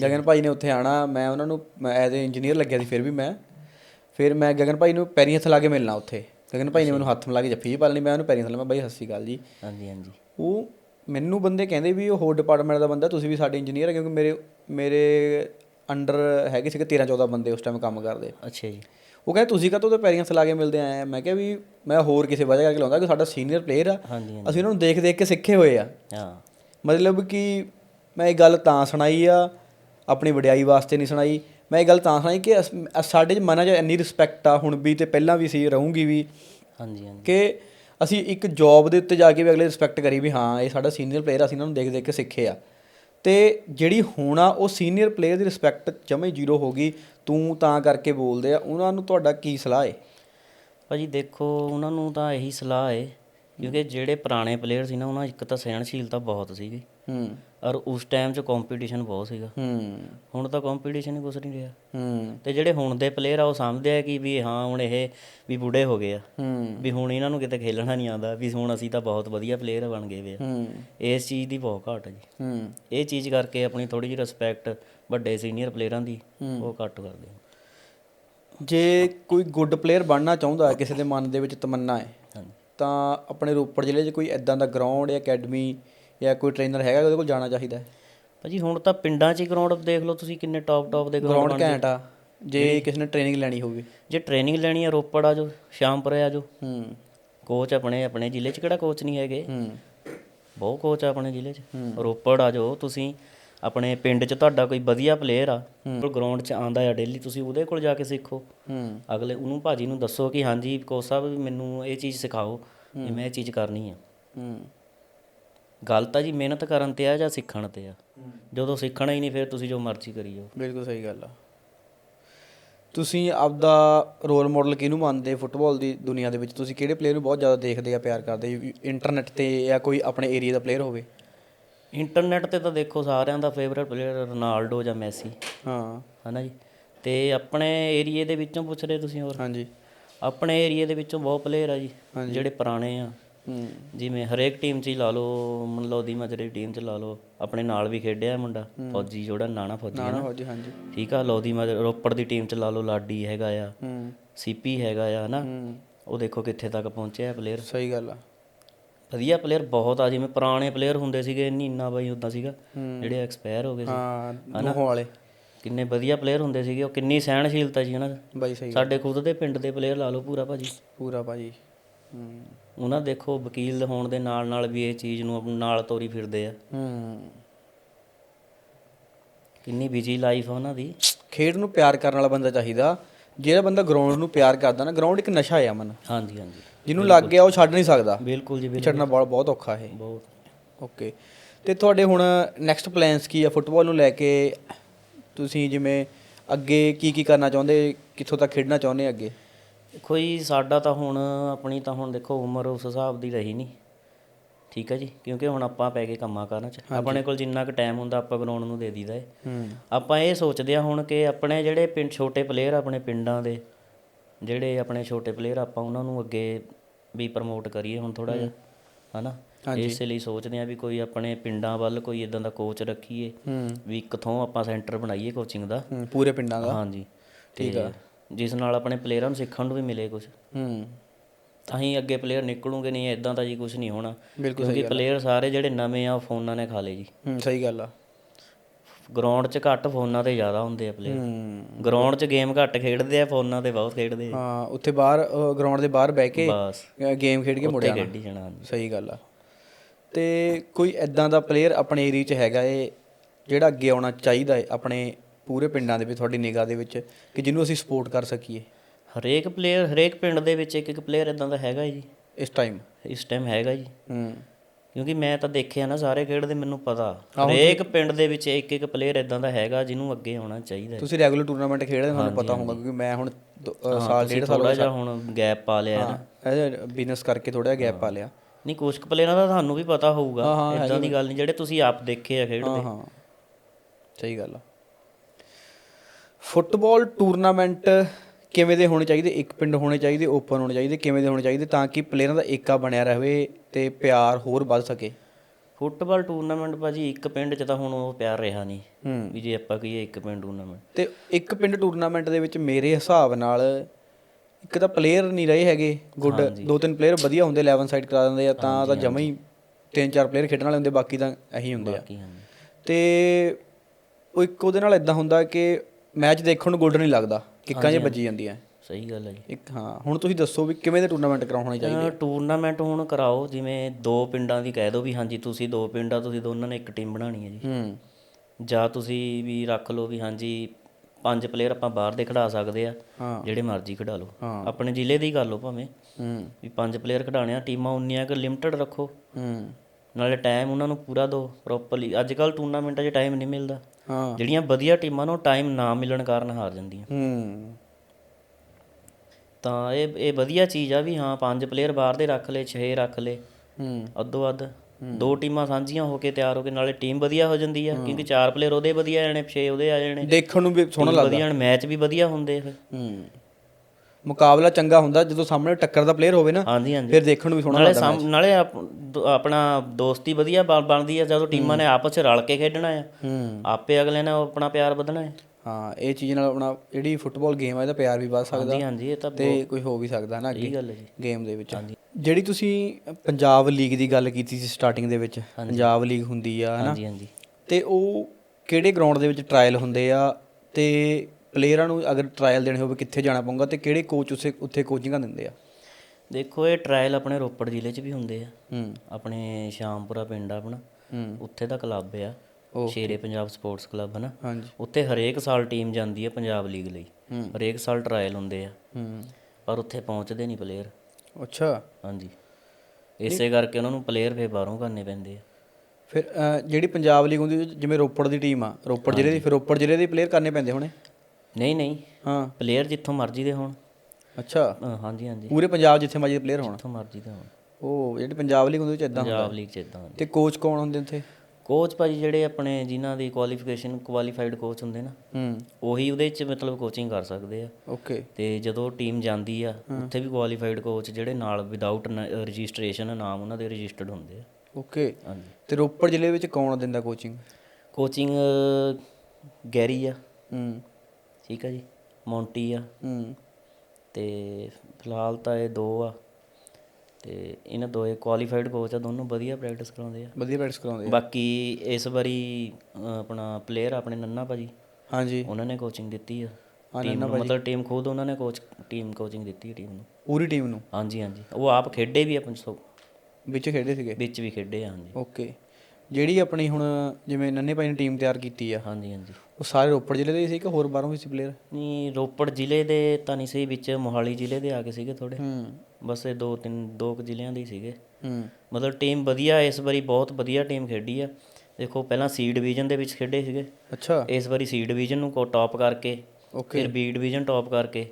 ਗਗਨ ਭਾਈ ਨੇ ਉੱਥੇ ਆਣਾ ਮੈਂ ਉਹਨਾਂ ਨੂੰ ਐਜ਼ ਅ ਇੰਜੀਨੀਅਰ ਲੱਗਿਆ ਸੀ ਫਿਰ ਵੀ ਮੈਂ। ਫਿਰ ਮੈਂ ਗਗਨ ਭਾਈ ਨੂੰ ਪੈਰੀਂ ਹੱਥ ਲਾ ਕੇ ਮਿਲਣਾ ਉੱਥੇ। ਗਗਨ ਭਾਈ ਨੇ ਮੈਨੂੰ ਹੱਥ ਮਿਲਾ ਕੇ ਜੱਫੀ ਜਿਹੀ ਪਾ ਲੈਣੀ ਮੈਂ ਉਹਨੂੰ ਪੈਰੀਂ ਹੱਥ ਲਾ ਮੈਂ ਬਾਈ ਸਤਿ ਸ਼੍ਰੀ ਅਕਾਲ ਜੀ। ਹਾਂਜੀ ਹਾਂਜੀ। ਉਹ ਮੈਨੂੰ ਬੰਦੇ ਕਹਿੰਦੇ ਵੀ ਉਹ ਹੋਰ ਡਿਪਾਰਟਮੈਂਟ ਦਾ ਬੰਦਾ ਤੁਸੀਂ ਵੀ ਸਾਡੇ ਇੰਜੀਨੀਅਰ ਹੈ ਕਿਉਂਕਿ ਮੇਰੇ ਮੇਰੇ ਅੰਡਰ ਹੈਗੇ ਸੀਗੇ 13 14 ਬੰਦੇ ਉਸ ਟਾਈਮ ਕੰਮ ਕਰਦੇ। ਅੱਛਾ ਜੀ। ਉਹ ਕਹਿੰਦੇ ਤੁਸੀਂ ਕਾਹਤੋਂ ਉਹਦੇ ਪੈਰੀਂ ਹੱਥ ਲਾ ਕੇ ਮਿਲਦੇ ਆਏ ਆ? ਮੈਂ ਕਿਹਾ ਵੀ ਮੈਂ ਹੋਰ ਕਿਸੇ ਵਜ੍ਹਾ ਕਰਕੇ ਲਾਉਂਦਾ ਕਿ ਸਾਡਾ ਸੀਨੀਅਰ ਪਲੇਅਰ ਆ। ਅਸੀਂ ਉਹਨਾਂ ਨੂੰ ਦੇਖ ਦੇਖ ਕੇ ਸਿੱਖੇ ਹੋਏ ਆ। ਹਾਂ। ਮਤਲਬ ਕਿ ਮੈਂ ਇਹ ਗੱਲ ਤਾਂ ਸੁਣਾਈ ਆ ਆਪਣੀ ਵਡਿਆਈ ਵਾਸਤੇ ਨਹੀਂ ਸੁਣਾਈ। ਮੈਂ ਇਹ ਗੱਲ ਤਾਂ ਸੁਣਾਈ ਕਿ ਸਾਡੇ ਚ ਮਨਾਂ 'ਚ ਇੰਨੀ ਰਿਸਪੈਕਟ ਆ ਹੁਣ ਵੀ ਤੇ ਪਹਿਲਾਂ ਵੀ ਸੀ ਰਹੂੰਗੀ ਵੀ ਹਾਂਜੀ ਹਾਂਜੀ। ਕਿ ਅਸੀਂ ਇੱਕ ਜੌਬ ਦੇ ਉੱਤੇ ਜਾ ਕੇ ਵੀ ਅਗਲੇ ਰਿਸਪੈਕਟ ਕਰੀ ਵੀ ਹਾਂ ਇਹ ਸਾਡਾ ਸੀਨੀਅਰ ਪਲੇਅਰ ਅਸੀਂ ਇਹਨਾਂ ਨੂੰ ਦੇਖ ਦੇਖ ਕੇ ਸਿੱਖੇ ਆ। ਤੇ ਜਿਹੜੀ ਹੁਣ ਆ ਉਹ ਸੀਨੀਅਰ ਪਲੇਅਰ ਦੀ ਰਿਸਪੈਕਟ ਜਮੇ ਜ਼ੀਰੋ ਹੋ ਗਈ। ਤੂੰ ਤਾਂ ਕਰਕੇ ਬੋਲਦੇ ਆ ਉਹਨਾਂ ਨੂੰ ਤੁਹਾਡਾ ਕੀ ਸਲਾਹ ਹੈ ਭਾਜੀ ਦੇਖੋ ਉਹਨਾਂ ਨੂੰ ਤਾਂ ਇਹੀ ਸਲਾਹ ਹੈ ਕਿਉਂਕਿ ਜਿਹੜੇ ਪੁਰਾਣੇ ਪਲੇਅਰ ਸੀ ਨਾ ਉਹਨਾਂ ਇੱਕ ਤਾਂ ਸਹਿਣਸ਼ੀਲਤਾ ਬਹੁਤ ਸੀਗੀ। ਹੂੰ। ਔਰ ਉਸ ਟਾਈਮ 'ਚ ਕੰਪੀਟੀਸ਼ਨ ਬਹੁਤ ਸੀਗਾ। ਹੂੰ। ਹੁਣ ਤਾਂ ਕੰਪੀਟੀਸ਼ਨ ਹੀ ਕੁਛ ਨਹੀਂ ਰਿਹਾ। ਹੂੰ। ਤੇ ਜਿਹੜੇ ਹੁਣ ਦੇ ਪਲੇਅਰ ਆ ਉਹ ਸਮਝਦੇ ਆ ਕਿ ਵੀ ਹਾਂ ਹੁਣ ਇਹ ਵੀ ਬੁੱਢੇ ਹੋ ਗਏ ਆ। ਹੂੰ। ਵੀ ਹੁਣ ਇਹਨਾਂ ਨੂੰ ਕਿਤੇ ਖੇਲਣਾ ਨਹੀਂ ਆਉਂਦਾ ਵੀ ਹੁਣ ਅਸੀਂ ਤਾਂ ਬਹੁਤ ਵਧੀਆ ਪਲੇਅਰ ਬਣ ਗਏ ਵੇ ਆ। ਹੂੰ। ਇਸ ਚੀਜ਼ ਦੀ ਬਹੁਤ ਘਾਟ ਹੈ ਜੀ। ਹੂੰ। ਇਹ ਚੀਜ਼ ਕਰਕੇ ਆਪਣੀ ਥੋੜੀ ਜਿਹੀ ਰਿਸਪੈਕਟ ਵੱਡੇ ਸੀਨੀਅਰ ਪਲੇਅਰਾਂ ਦੀ ਉਹ ਘੱਟ ਕਰਦੇ ਜੇ ਕੋਈ ਗੁੱਡ ਪਲੇਅਰ ਬਣਨਾ ਚਾਹੁੰਦਾ ਹੈ ਕਿਸੇ ਦੇ ਮਨ ਦੇ ਵਿੱਚ ਤਮੰਨਾ ਹੈ ਤਾਂ ਆਪਣੇ ਰੋਪੜ ਜ਼ਿਲ੍ਹੇ 'ਚ ਕੋਈ ਐਦਾਂ ਦਾ ਗਰਾਊਂਡ ਜਾਂ ਅਕੈਡਮੀ ਜਾਂ ਕੋਈ ਟ੍ਰੇਨਰ ਹੈਗਾ ਉਹਦੇ ਕੋਲ ਜਾਣਾ ਚਾਹੀਦਾ ਹੈ? ਭਾਜੀ ਹੁਣ ਤਾਂ ਪਿੰਡਾਂ 'ਚ ਹੀ ਗਰਾਊਂਡ ਦੇਖ ਲਓ ਤੁਸੀਂ ਕਿੰਨੇ ਟੌਪ ਟੌਪ ਦੇ ਗਰਾਊਂਡ ਗਰਾਊਂਡ ਘੈਂਟ ਆ ਜੇ ਕਿਸੇ ਨੇ ਟ੍ਰੇਨਿੰਗ ਲੈਣੀ ਹੋਵੇ। ਜੇ ਟ੍ਰੇਨਿੰਗ ਲੈਣੀ ਆ ਰੋਪੜ ਆ ਜੋ ਸ਼ਾਮਪੁਰੇ ਆ ਜੋ। ਹੂੰ। ਕੋਚ ਆਪਣੇ ਆਪਣੇ ਜ਼ਿਲ੍ਹੇ 'ਚ ਕਿਹੜਾ ਕੋਚ ਨਹੀਂ ਹੈਗੇ? ਹੂੰ। ਬਹੁਤ ਕੋਚ ਆ ਆਪਣੇ ਜ਼ਿਲ੍ਹੇ 'ਚ। ਰੋਪੜ ਆ ਜੋ ਤੁਸੀਂ ਆਪਣੇ ਪਿੰਡ 'ਚ ਤੁਹਾਡਾ ਕੋਈ ਵਧੀਆ ਪਲੇਅਰ ਆ ਉਹ ਗਰਾਊਂਡ 'ਚ ਆਂਦਾ ਆ ਡੇਲੀ ਤੁਸੀਂ ਉਹਦੇ ਕੋਲ ਜਾ ਕੇ ਸਿੱਖੋ। ਹੂੰ। ਅਗਲੇ ਉਹਨੂੰ ਭਾਜੀ ਨੂੰ ਦੱਸੋ ਕਿ ਹਾਂਜੀ ਕੋਚ ਸਾਹਿਬ ਮੈਨੂੰ ਇਹ ਚੀਜ਼ ਸਿਖਾਓ ਕਿ ਮੈਂ ਇਹ ਚੀਜ਼ ਕਰਨੀ ਆ। ਹੂੰ। ਗੱਲ ਤਾਂ ਜੀ ਮਿਹਨਤ ਕਰਨ ਤੇ ਆ ਜਾਂ ਸਿੱਖਣ ਤੇ ਆ? ਜਦੋਂ ਸਿੱਖਣਾ ਹੀ ਨਹੀਂ ਫਿਰ ਤੁਸੀਂ ਜੋ ਮਰਜ਼ੀ ਕਰੀ ਜਾਓ। ਬਿਲਕੁਲ ਸਹੀ ਗੱਲ ਆ। ਤੁਸੀਂ ਆਪਦਾ ਰੋਲ ਮਾਡਲ ਕਿਹਨੂੰ ਮੰਨਦੇ ਫੁੱਟਬਾਲ ਦੀ ਦੁਨੀਆ ਦੇ ਵਿੱਚ? ਤੁਸੀਂ ਕਿਹੜੇ ਪਲੇਅਰ ਨੂੰ ਬਹੁਤ ਜ਼ਿਆਦਾ ਦੇਖਦੇ ਆ ਪਿਆਰ ਕਰਦੇ ਇੰਟਰਨੈਟ ਤੇ ਜਾਂ ਕੋਈ ਆਪਣੇ ਏਰੀਆ ਦਾ ਪਲੇਅਰ ਹੋਵੇ? ਇੰਟਰਨੈਟ ਤੇ ਤਾਂ ਦੇਖੋ ਸਾਰਿਆਂ ਦਾ ਫੇਵਰਟ ਪਲੇਅਰ ਰੋਨਾਲਡੋ ਜਾਂ ਮੈਸੀ। ਹਾਂ। ਹਨਾ ਜੀ? ਤੇ ਆਪਣੇ ਏਰੀਏ ਦੇ ਵਿੱਚੋਂ ਪੁੱਛ ਰਹੇ ਤੁਸੀਂ ਹੋਰ? ਹਾਂਜੀ। ਆਪਣੇ ਏਰੀਏ ਦੇ ਵਿੱਚੋਂ ਬਹੁਤ ਪਲੇਅਰ ਆ ਜੀ ਜਿਹੜੇ ਪੁਰਾਣੇ ਆ। ਜਿਵੇਂ ਹਰੇਕ ਟੀਮ 'ਚ ਹੀ ਲਾ ਲਓ ਮੰਨ ਲਓ ਦੀ ਮਜਰੇ ਟੀਮ 'ਚ ਲਾ ਲਓ ਆਪਣੇ ਨਾਲ ਵੀ ਖੇਡਿਆ ਮੁੰਡਾ ਫੌਜੀ ਜਿਹੜਾ ਨਾਣਾ ਫੌਜੀ ਹੈ ਨਾ ਨਾ ਹੋ ਜੀ ਹਾਂਜੀ। ਠੀਕ ਆ ਲੋਦੀ ਮਜ ਰੋਪੜ ਦੀ ਟੀਮ 'ਚ ਲਾ ਲਓ ਲਾਡੀ ਹੈਗਾ ਆ ਸੀਪੀ ਹੈਗਾ ਆ ਹਨਾ? ਉਹ ਦੇਖੋ ਕਿੱਥੇ ਤੱਕ ਪਹੁੰਚਿਆ ਪਲੇਅਰ ਸਹੀ ਗੱਲ ਆ। ਵਧੀਆ ਪਲੇਅਰ ਬਹੁਤ ਆ ਜਿਵੇਂ ਪੁਰਾਣੇ ਪਲੇਅਰ ਹੁੰਦੇ ਸੀਗੇ ਨੀਨਾ ਬਾਈ ਹੁੰਦਾ ਸੀਗਾ ਜਿਹੜੇ ਐਕਸਪਾਇਰ ਹੋ ਗਏ ਸੀ। ਹਾਂ ਨੂੰਹੋਂ ਵਾਲੇ। ਕਿੰਨੇ ਵਧੀਆ ਪਲੇਅਰ ਹੁੰਦੇ ਸੀਗੇ ਉਹ ਕਿੰਨੀ ਸਹਿਣਸ਼ੀਲਤਾ ਸੀ ਉਹਨਾਂ ਦੀ। ਬਾਈ ਸਹੀ ਸਾਡੇ ਖੁਦ ਦੇ ਪਿੰਡ ਦੇ ਪਲੇਅਰ ਲਾ ਲਓ ਪੂਰਾ ਭਾਜੀ। ਪੂਰਾ ਭਾਜੀ। ਹੂੰ। ਉਹਨਾਂ ਦੇਖੋ ਵਕੀਲ ਹੋਣ ਦੇ ਨਾਲ ਨਾਲ ਵੀ ਇਹ ਚੀਜ਼ ਨੂੰ ਆਪਣੇ ਨਾਲ ਤੋਰੀ ਫਿਰਦੇ ਆ। ਹੂੰ। ਕਿੰਨੀ ਬਿਜ਼ੀ ਲਾਈਫ ਆ ਉਹਨਾਂ ਦੀ। ਖੇਡ ਨੂੰ ਪਿਆਰ ਕਰਨ ਵਾਲਾ ਬੰਦਾ ਚਾਹੀਦਾ। ਜਿਹੜਾ ਬੰਦਾ ਗਰਾਊਂਡ ਨੂੰ ਪਿਆਰ ਕਰਦਾ ਨਾ ਗਰਾਊਂਡ ਇੱਕ ਨਸ਼ਾ ਹੈ ਮਨ। ਹਾਂਜੀ ਹਾਂਜੀ। ਜਿਹਨੂੰ ਲੱਗ ਗਿਆ ਉਹ ਛੱਡ ਨਹੀਂ ਸਕਦਾ। ਬਿਲਕੁਲ ਜੀ ਬਿਲਕੁਲ। ਛੱਡਣਾ ਬਹੁਤ ਬਹੁਤ ਔਖਾ ਹੈ ਬਹੁਤ। ਓਕੇ। ਤੇ ਤੁਹਾਡੇ ਹੁਣ ਨੈਕਸਟ ਪਲਾਨਸ ਕੀ ਆ ਫੁੱਟਬਾਲ ਨੂੰ ਲੈ ਕੇ? ਤੁਸੀਂ ਜਿਵੇਂ ਅੱਗੇ ਕੀ ਕੀ ਕਰਨਾ ਚਾਹੁੰਦੇ? ਕਿੱਥੋਂ ਤੱਕ ਖੇਡਣਾ ਚਾਹੁੰਦੇ ਅੱਗੇ? ਦੇਖੋ ਜੀ ਸਾਡਾ ਤਾਂ ਹੁਣ ਆਪਣੀ ਤਾਂ ਹੁਣ ਦੇਖੋ ਉਮਰ ਉਸ ਹਿਸਾਬ ਦੀ ਰਹੀ ਨਹੀਂ। ਠੀਕ ਹੈ ਜੀ ਕਿਉਂਕਿ ਹੁਣ ਆਪਾਂ ਪੈ ਗਏ ਕੰਮਾਂ ਕਾਰਾਂ 'ਚ। ਆਪਣੇ ਕੋਲ ਜਿੰਨਾ ਕੁ ਟਾਈਮ ਹੁੰਦਾ ਆਪਾਂ ਗਰਾਊਂਡ ਨੂੰ ਦੇ ਦਈਦਾ ਏ। ਹੂੰ। ਆਪਾਂ ਇਹ ਸੋਚਦੇ ਆ ਹੁਣ ਕਿ ਆਪਣੇ ਜਿਹੜੇ ਪਿੰਡ ਛੋਟੇ ਪਲੇਅਰ ਆਪਣੇ ਪਿੰਡਾਂ ਦੇ ਜਿਹੜੇ ਆਪਣੇ ਛੋਟੇ ਪਲੇਅਰ ਆਪਾਂ ਉਹਨਾਂ ਨੂੰ ਅੱਗੇ ਵੀ ਪ੍ਰਮੋਟ ਕਰੀਏ ਹੁਣ ਥੋੜਾ ਜਿਹਾ ਹਨਾ? ਇਸੇ ਲਈ ਸੋਚਦੇ ਆ ਵੀ ਕੋਈ ਆਪਣੇ ਪਿੰਡਾਂ ਵੱਲ ਕੋਈ ਇਦਾਂ ਦਾ ਕੋਚ ਰੱਖੀਏ ਵੀ ਕਿੱਥੋਂ ਆਪਾਂ ਸੈਂਟਰ ਬਣਾਈਏ ਕੋਚਿੰਗ ਦਾ। ਪੂਰੇ ਪਿੰਡਾਂ ਦਾ। ਹਾਂਜੀ। ਠੀਕ ਆ। ਜਿਸ ਨਾਲ ਆਪਣੇ ਪਲੇਅਰਾਂ ਨੂੰ ਸਿੱਖਣ ਨੂੰ ਵੀ ਮਿਲੇ ਕੁਝ ਹੂੰ। ਤਾਂ ਹੀ ਅੱਗੇ ਪਲੇਅਰ ਨਿਕਲੂਗੇ ਨਹੀਂ ਇਦਾਂ ਤਾਂ ਜੀ ਕੁਝ ਨਹੀਂ ਹੋਣਾ। ਕਿਉਂਕਿ ਪਲੇਅਰ ਸਾਰੇ ਜਿਹੜੇ ਨਵੇਂ ਆ ਫੋਨਾਂ ਨੇ ਖਾ ਲਏ ਜੀ। ਹੂੰ ਸਹੀ ਗੱਲ ਆ। ਗਰਾਊਂਡ 'ਚ ਘੱਟ ਫੋਨਾਂ ਤੇ ਜ਼ਿਆਦਾ ਹੁੰਦੇ ਆ ਪਲੇਅਰ ਗਰਾਊਂਡ 'ਚ ਗੇਮ ਘੱਟ ਖੇਡਦੇ ਆ ਫੋਨਾਂ ਤੇ ਬਹੁਤ ਖੇਡਦੇ ਆ। ਹਾਂ ਉੱਥੇ ਬਾਹਰ ਗਰਾਊਂਡ ਦੇ ਬਾਹਰ ਬਹਿ ਕੇ ਗੇਮ ਖੇਡ ਕੇ ਮੁੜ ਜਾਣਾ ਖੇਡੀ ਜਾਣਾ। ਸਹੀ ਗੱਲ ਆ। ਤੇ ਕੋਈ ਐਦਾਂ ਦਾ ਪਲੇਅਰ ਆਪਣੇ ਏਰੀਆ 'ਚ ਹੈਗਾ ਏ ਜਿਹੜਾ ਅੱਗੇ ਆਉਣਾ ਚਾਹੀਦਾ ਏ ਆਪਣੇ ਪੂਰੇ ਪਿੰਡਾਂ ਦੇ ਵਿੱਚ ਤੁਹਾਡੀ ਨਿਗਾਹ ਦੇ ਵਿੱਚ ਕਿ ਜਿਹਨੂੰ ਅਸੀਂ ਸਪੋਰਟ ਕਰ ਸਕੀਏ? ਹਰੇਕ ਪਲੇਅਰ ਹਰੇਕ ਪਿੰਡ ਦੇ ਵਿੱਚ ਇੱਕ ਇੱਕ ਪਲੇਅਰ ਇਦਾਂ ਦਾ ਹੈਗਾ ਜੀ। ਇਸ ਟਾਈਮ ਇਸ ਟਾਈਮ ਹੈਗਾ ਜੀ। ਹੂੰ। ਕਿਉਂਕਿ ਮੈਂ ਤਾਂ ਦੇਖਿਆ ਨਾ ਸਾਰੇ ਖੇਡਦੇ ਮੈਨੂੰ ਪਤਾ। ਹਰੇਕ ਪਿੰਡ ਦੇ ਵਿੱਚ ਇੱਕ ਇੱਕ ਪਲੇਅਰ ਇਦਾਂ ਦਾ ਹੈਗਾ ਜਿਹਨੂੰ ਅੱਗੇ ਆਉਣਾ ਚਾਹੀਦਾ ਹੈ। ਤੁਸੀਂ ਰੈਗੂਲਰ ਟੂਰਨਾਮੈਂਟ ਖੇਡਦੇ ਹੋ, ਤੁਹਾਨੂੰ ਪਤਾ ਹੋਊਗਾ ਕਿਉਂਕਿ ਮੈਂ ਹੁਣ ਸਾਲ ਡੇਢ ਸਾਲ ਥੋੜਾ ਜਿਹਾ ਹੁਣ ਗੈਪ ਪਾ ਲਿਆ ਹੈ ਨਾ ਬਿਜ਼ਨਸ ਕਰਕੇ ਥੋੜਾ ਜਿਹਾ ਗੈਪ ਪਾ ਲਿਆ। ਨਹੀਂ ਕੁਝ ਪਲੇਅਰਾਂ ਦਾ ਤੁਹਾਨੂੰ ਵੀ ਪਤਾ ਹੋਊਗਾ ਇਦਾਂ ਦੀ ਗੱਲ ਨਹੀਂ ਜਿਹੜੇ ਤੁਸੀਂ ਆਪ ਦੇਖੇ ਆ ਹਾਂ ਖੇਡਦੇ। ਹਾਂ ਸਹੀ ਗੱਲ ਆ। ਫੁੱਟਬਾਲ ਟੂਰਨਾਮੈਂਟ ਕਿਵੇਂ ਦੇ ਹੋਣੇ ਚਾਹੀਦੇ? ਇੱਕ ਪਿੰਡ ਹੋਣੇ ਚਾਹੀਦੇ ਓਪਨ ਹੋਣੇ ਚਾਹੀਦੇ ਕਿਵੇਂ ਦੇ ਹੋਣੇ ਚਾਹੀਦੇ ਤਾਂ ਕਿ ਪਲੇਅਰਾਂ ਦਾ ਏਕਾ ਬਣਿਆ ਰਹੇ ਤੇ ਪਿਆਰ ਹੋਰ ਵੱਧ ਸਕੇ? ਫੁੱਟਬਾਲ ਟੂਰਨਾਮੈਂਟ ਭਾਜੀ ਇੱਕ ਪਿੰਡ 'ਚ ਤਾਂ ਹੁਣ ਉਹ ਪਿਆਰ ਰਿਹਾ ਨਹੀਂ। ਵੀ ਜੇ ਆਪਾਂ ਕਹੀਏ ਇੱਕ ਪਿੰਡ ਟੂਰਨਾਮੈਂਟ ਤੇ ਇੱਕ ਪਿੰਡ ਟੂਰਨਾਮੈਂਟ ਦੇ ਵਿੱਚ ਮੇਰੇ ਹਿਸਾਬ ਨਾਲ ਇੱਕ ਤਾਂ ਪਲੇਅਰ ਨਹੀਂ ਰਹੇ ਹੈਗੇ ਗੁੱਡ ਦੋ ਤਿੰਨ ਪਲੇਅਰ ਵਧੀਆ ਹੁੰਦੇ 11 ਸਾਈਡ ਕਰਾ ਦਿੰਦੇ ਆ ਤਾਂ ਤਾਂ ਜਮਾ ਹੀ ਤਿੰਨ ਚਾਰ ਪਲੇਅਰ ਖੇਡਣ ਵਾਲੇ ਹੁੰਦੇ ਬਾਕੀ ਤਾਂ ਇਹੀ ਹੁੰਦੇ ਆ। ਤੇ ਉਹ ਇੱਕ ਉਹਦੇ ਨਾਲ ਇਦਾਂ ਹੁੰਦਾ ਕਿ ਮੈਚ ਦੇਖਣ ਨੂੰ ਗੁੱਡ ਨਹੀਂ ਲੱਗਦਾ ਕਿੱਕਾਂ ਜੇ ਵੱਜੀ ਜਾਂਦੀਆਂ। ਸਹੀ ਗੱਲ ਹੈ ਜੀ। ਇੱਕ ਹਾਂ ਹੁਣ ਤੁਸੀਂ ਦੱਸੋ ਵੀ ਕਿਵੇਂ ਦੇ ਟੂਰਨਾਮੈਂਟ ਕਰਾਉਣੇ ਚਾਹੀਦੇ? ਅਹ ਟੂਰਨਾਮੈਂਟ ਹੁਣ ਕਰਾਓ ਜਿਵੇਂ ਦੋ ਪਿੰਡਾਂ ਦੀ ਕਹਿ ਦਿਓ ਵੀ ਹਾਂਜੀ ਤੁਸੀਂ ਦੋ ਪਿੰਡਾਂ ਤੁਸੀਂ ਦੋਨਾਂ ਨੇ ਇੱਕ ਟੀਮ ਬਣਾਉਣੀ ਹੈ ਜੀ। ਹੂੰ। ਜਾਂ ਤੁਸੀਂ ਵੀ ਰੱਖ ਲਓ ਵੀ ਹਾਂਜੀ ਪੰਜ ਪਲੇਅਰ ਆਪਾਂ ਬਾਹਰ ਦੇ ਖੜਾ ਸਕਦੇ ਆ ਹਾਂ। ਜਿਹੜੇ ਮਰਜ਼ੀ ਖੜਾ ਲਓ। ਆਪਣੇ ਜ਼ਿਲ੍ਹੇ ਦੀ ਕਰ ਲਓ ਭਾਵੇਂ। ਹੂੰ। ਵੀ ਪੰਜ ਪਲੇਅਰ ਖਿਡਾਉਣੇ ਆ ਟੀਮਾਂ ਉਨੀਆਂ ਕਿ ਲਿਮਟਿਡ ਰੱਖੋ। ਹੂੰ। ਨਾਲੇ ਟਾਈਮ ਉਹਨਾਂ ਨੂੰ ਪੂਰਾ ਦਿਓ ਪ੍ਰੋਪਰਲੀ ਅੱਜ ਕੱਲ ਟੂਰਨਾਮੈਂਟਾਂ 'ਚ ਟਾਈਮ ਨਹੀਂ ਮਿਲਦਾ। ਹਾਂ। ਜਿਹੜੀਆਂ ਵਧੀਆ ਟੀਮਾਂ ਨੂੰ ਟਾਈਮ ਨਾ ਮਿਲਣ ਕਾਰਨ ਹਾਰ ਜਾਂਦੀਆਂ। ਹੂੰ। ਤਾਂ ਇਹ ਇਹ ਵਧੀਆ ਚੀਜ਼ ਆ ਵੀ ਹਾਂ ਪੰਜ ਪਲੇਅਰ ਬਾਹਰ ਦੇ ਰੱਖ ਲਏ 6 ਰੱਖ ਲਏ। ਹੂੰ। ਅੱਧੋ ਅੱਧ। ਦੋ ਟੀਮਾਂ ਸਾਂਝੀਆਂ ਹੋ ਕੇ ਤਿਆਰ ਹੋ ਕੇ ਨਾਲੇ ਟੀਮ ਵਧੀਆ ਹੋ ਜਾਂਦੀ ਆ ਕਿਉਂਕਿ ਚਾਰ ਪਲੇਅਰ ਉਹਦੇ ਵਧੀਆ ਆ ਜਾਣੇ 6 ਉਹਦੇ ਆ ਜਾਣੇ। ਦੇਖਣ ਨੂੰ ਵੀ ਸੋਹਣਾ ਲੱਗਦਾ। ਵਧੀਆ ਮੈਚ ਵੀ ਵਧੀਆ ਹੁੰਦੇ ਫਿਰ। ਹੂੰ। ਮੁਕਾਬਲਾ ਚੰਗਾ ਹੁੰਦਾ ਜਦੋਂ ਸਾਹਮਣੇ ਟੱਕਰ ਦਾ ਪਲੇਅਰ ਹੋਵੇ ਨਾ ਹਾਂਜੀ ਹਾਂਜੀ। ਫਿਰ ਦੇਖਣ ਨੂੰ ਵੀ ਸੋਹਣਾ ਨਾਲੇ ਲੱਗਦਾ ਸਾਮ- ਨਾਲੇ ਆਪ- ਦ- ਆਪਣਾ ਦੋਸਤੀ ਵਧੀਆ ਬਣ- ਬਣਦੀ ਆ ਜਦੋਂ ਟੀਮਾਂ ਨੇ ਆਪਸ ਚ ਰਲ ਕੇ ਖੇਡਣਾ ਆ। ਹੂੰ। ਆਪੇ ਅਗਲੇ ਨੇ ਆਪਣਾ ਪਿਆਰ ਵਧਣਾ ਹੈ ਹਾਂ ਇਹ ਚੀਜ਼ ਨਾਲ ਆਪਣਾ ਜਿਹੜੀ ਫੁੱਟਬਾਲ ਗੇਮ ਆ ਇਹਦਾ ਪਿਆਰ ਵੀ ਵੱਧ ਸਕਦਾ ਹਾਂਜੀ ਹਾਂਜੀ ਇਹ ਤਾਂ ਤੇ ਕੋਈ ਹੋ ਵੀ ਸਕਦਾ ਨਾ ਅੱਗੇ ਗੱਲ ਹੈ ਜੀ। ਗੇਮ ਦੇ ਵਿੱਚ। ਜਿਹੜੀ ਤੁਸੀਂ ਪੰਜਾਬ ਲੀਗ ਦੀ ਗੱਲ ਕੀਤੀ ਸੀ ਸਟਾਰਟਿੰਗ ਦੇ ਵਿੱਚ ਪੰਜਾਬ ਲੀਗ ਹੁੰਦੀ ਆ ਹਨਾ? ਹਾਂਜੀ ਹਾਂਜੀ। ਤੇ ਉਹ ਕਿਹੜੇ ਗਰਾਊਂਡ ਦੇ ਵਿੱਚ ਟ੍ਰਾਇਲ ਹੁੰਦੇ ਆ ਤੇ ਪਲੇਅਰਾਂ ਨੂੰ ਅਗਰ ਟ੍ਰਾਇਲ ਦੇਣੇ ਹੋਵੇ ਕਿੱਥੇ ਜਾਣਾ ਪਊਗਾ ਤੇ ਕਿਹੜੇ ਕੋਚ ਉਸੇ ਉੱਥੇ ਕੋਚਿੰਗਾਂ ਦਿੰਦੇ ਆ? ਦੇਖੋ ਇਹ ਟ੍ਰਾਇਲ ਆਪਣੇ ਰੋਪੜ ਜ਼ਿਲ੍ਹੇ 'ਚ ਵੀ ਹੁੰਦੇ ਆ। ਹੂੰ। ਆਪਣੇ ਸ਼ਾਮਪੁਰਾ ਪਿੰਡ ਆ ਆਪਣਾ। ਹੂੰ। ਉੱਥੇ ਦਾ ਕਲੱਬ ਆ। ਸ਼ੇਰੇ ਪੰਜਾਬ ਸਪੋਰਟਸ ਕਲੱਬ ਹਨਾ? ਹਾਂਜੀ। ਉੱਥੇ ਹਰੇਕ ਸਾਲ ਟੀਮ ਜਾਂਦੀ ਹੈ ਪੰਜਾਬ ਲੀਗ ਲਈ। ਹਰੇਕ ਸਾਲ ਟ੍ਰਾਇਲ ਹੁੰਦੇ ਆ। ਹੂੰ। ਪਰ ਉੱਥੇ ਪਹੁੰਚਦੇ ਨਹੀਂ ਪਲੇਅਰ ਅੱਛਾ। ਹਾਂਜੀ। ਇਸੇ ਕਰਕੇ ਉਹਨਾਂ ਨੂੰ ਪਲੇਅਰ ਫੇਰ ਬਾਹਰੋਂ ਕਰਨੇ ਪੈਂਦੇ ਆ। ਫਿਰ ਜਿਹੜੀ ਪੰਜਾਬ ਲੀਗ ਹੁੰਦੀ ਜਿਵੇਂ ਰੋਪੜ ਦੀ ਟੀਮ ਆ ਰੋਪੜ ਜ਼ਿਲ੍ਹੇ ਦੀ ਫਿਰ ਰੋਪੜ ਜ਼ਿਲ੍ਹੇ ਦੇ ਪਲੇਅਰ ਕਰਨੇ ਪੈਂਦੇ ਹੋਣੇ? ਨਹੀਂ ਨਹੀਂ। ਹਾਂ। ਪਲੇਅਰ ਜਿੱਥੋਂ ਮਰਜ਼ੀ ਦੇ ਹੋਣ। ਅੱਛਾ। ਅ, ਹਾਂਜੀ ਹਾਂਜੀ। ਪੂਰੇ ਪੰਜਾਬ ਜਿੱਥੇ ਮਰਜ਼ੀ ਪਲੇਅਰ ਹੋਣ। ਜਿੱਥੋਂ ਮਰਜ਼ੀ ਦੇ ਹੋਣ। ਉਹ ਜਿਹੜੀ ਪੰਜਾਬ ਲੀਗ ਹੁੰਦੀ ਉਹ ਚ ਇਦਾਂ ਪੰਜਾਬ ਲੀਗ 'ਚ ਇਦਾਂ ਤੇ ਕੋਚ ਕੌਣ ਹੁੰਦੇ ਉੱਥੇ? ਕੋਚ ਭਾਜੀ ਜਿਹੜੇ ਆਪਣੇ ਜਿਨ੍ਹਾਂ ਦੀ ਕੁਆਲੀਫਿਕੇਸ਼ਨ ਕੁਆਲੀਫਾਈਡ ਕੋਚ ਹੁੰਦੇ ਨਾ ਹੂੰ। ਉਹੀ ਉਹਦੇ 'ਚ ਮਤਲਬ ਕੋਚਿੰਗ ਕਰ ਸਕਦੇ ਆ। ਓਕੇ। ਤੇ ਜਦੋਂ ਟੀਮ ਜਾਂਦੀ ਆ ਉੱਥੇ ਵੀ ਕੁਆਲੀਫਾਈਡ ਕੋਚ ਜਿਹੜੇ ਨਾਲ ਵਿਦਆਊਟ ਰਜਿਸਟ੍ਰੇਸ਼ਨ ਨਾਮ ਉਹਨਾਂ ਦੇ ਰਜਿਸਟਰਡ ਹੁੰਦੇ ਆ। ਓਕੇ। ਹਾਂਜੀ। ਤੇ ਰੋਪੜ ਜ਼ਿਲ੍ਹੇ ਵਿੱਚ ਕੌਣ ਦਿੰਦਾ ਕੋਚਿੰਗ ਕੋਚਿੰਗ ਗੈਰੀ ਆ। ਹੂੰ। ਠੀਕ ਆ ਜੀ ਮੌਂਟੀ ਆ। ਹੂੰ। ਤੇ ਫਿਲਹਾਲ ਤਾਂ ਇਹ ਦੋ ਆ। ਤੇ ਇਹਨਾਂ ਦੋਏ ਕੁਆਲੀਫਾਈਡ ਕੋਚ ਆ ਦੋਨੋਂ ਵਧੀਆ ਪ੍ਰੈਕਟਿਸ ਕਰਾਉਂਦੇ ਆ। ਵਧੀਆ ਪ੍ਰੈਕਟਿਸ ਕਰਾਉਂਦੇ ਆ। ਬਾਕੀ ਇਸ ਵਾਰੀ ਆਪਣਾ ਪਲੇਅਰ ਆਪਣੇ ਨੰਨਾ ਭਾਜੀ। ਹਾਂਜੀ। ਉਹਨਾਂ ਨੇ ਕੋਚਿੰਗ ਦਿੱਤੀ ਆ। ਟੀਮ ਨੂੰ ਮਤਲਬ ਟੀਮ ਖੁਦ ਉਹਨਾਂ ਨੇ ਕੋਚ ਟੀਮ ਕੋਚਿੰਗ ਦਿੱਤੀ ਟੀਮ ਨੂੰ। ਪੂਰੀ ਟੀਮ ਨੂੰ? ਹਾਂਜੀ ਹਾਂਜੀ। ਉਹ ਆਪ ਖੇਡੇ ਵੀ ਆਪਣੇ ਸੋ। ਵਿੱਚ ਖੇਡੇ ਸੀਗੇ? ਵਿੱਚ ਵੀ ਖੇਡੇ ਆ ਹਾਂਜੀ। ਓਕੇ। ਜਿਹੜੀ ਆਪਣੀ ਹੁਣ ਜਿਵੇਂ ਨੰਨੇ ਭਾਈ ਨੇ ਟੀਮ ਤਿਆਰ ਕੀਤੀ ਆ। ਹਾਂਜੀ ਹਾਂਜੀ। ਉਹ ਸਾਰੇ ਰੋਪੜ ਜ਼ਿਲ੍ਹੇ ਦੇ ਹੀ ਸੀ ਕਿ ਹੋਰ ਬਾਹਰੋਂ ਵੀ ਸੀ ਪਲੇਅਰ ਨਹੀਂ ਰੋਪੜ ਜ਼ਿਲ੍ਹੇ ਦੇ ਤਾਂ ਨਹੀਂ ਸੀ ਵਿੱਚ ਮੋਹਾਲੀ ਜ਼ਿਲ੍ਹੇ ਦੇ ਆ ਕੇ ਸੀਗੇ ਥੋੜੇ ਹੂੰ। ਬਸ ਇਹ ਦੋ ਤਿੰਨ ਦੋ ਕੁ ਜ਼ਿਲ੍ਹਿਆਂ ਦੇ ਹੀ ਸੀਗੇ। ਹੂੰ। ਮਤਲਬ ਟੀਮ ਵਧੀਆ ਇਸ ਵਾਰੀ ਬਹੁਤ ਵਧੀਆ ਟੀਮ ਖੇਡੀ ਆ। ਦੇਖੋ ਪਹਿਲਾਂ ਸੀ ਡਿਵੀਜ਼ਨ ਦੇ ਵਿੱਚ ਖੇਡੇ ਸੀਗੇ। ਅੱਛਾ। ਇਸ ਵਾਰੀ ਸੀ ਡਿਵੀਜ਼ਨ ਨੂੰ ਕੋ ਟੌਪ ਕਰਕੇ ਫਿਰ ਬੀ ਡਿਵੀਜ਼ਨ ਟੌਪ ਕਰਕੇ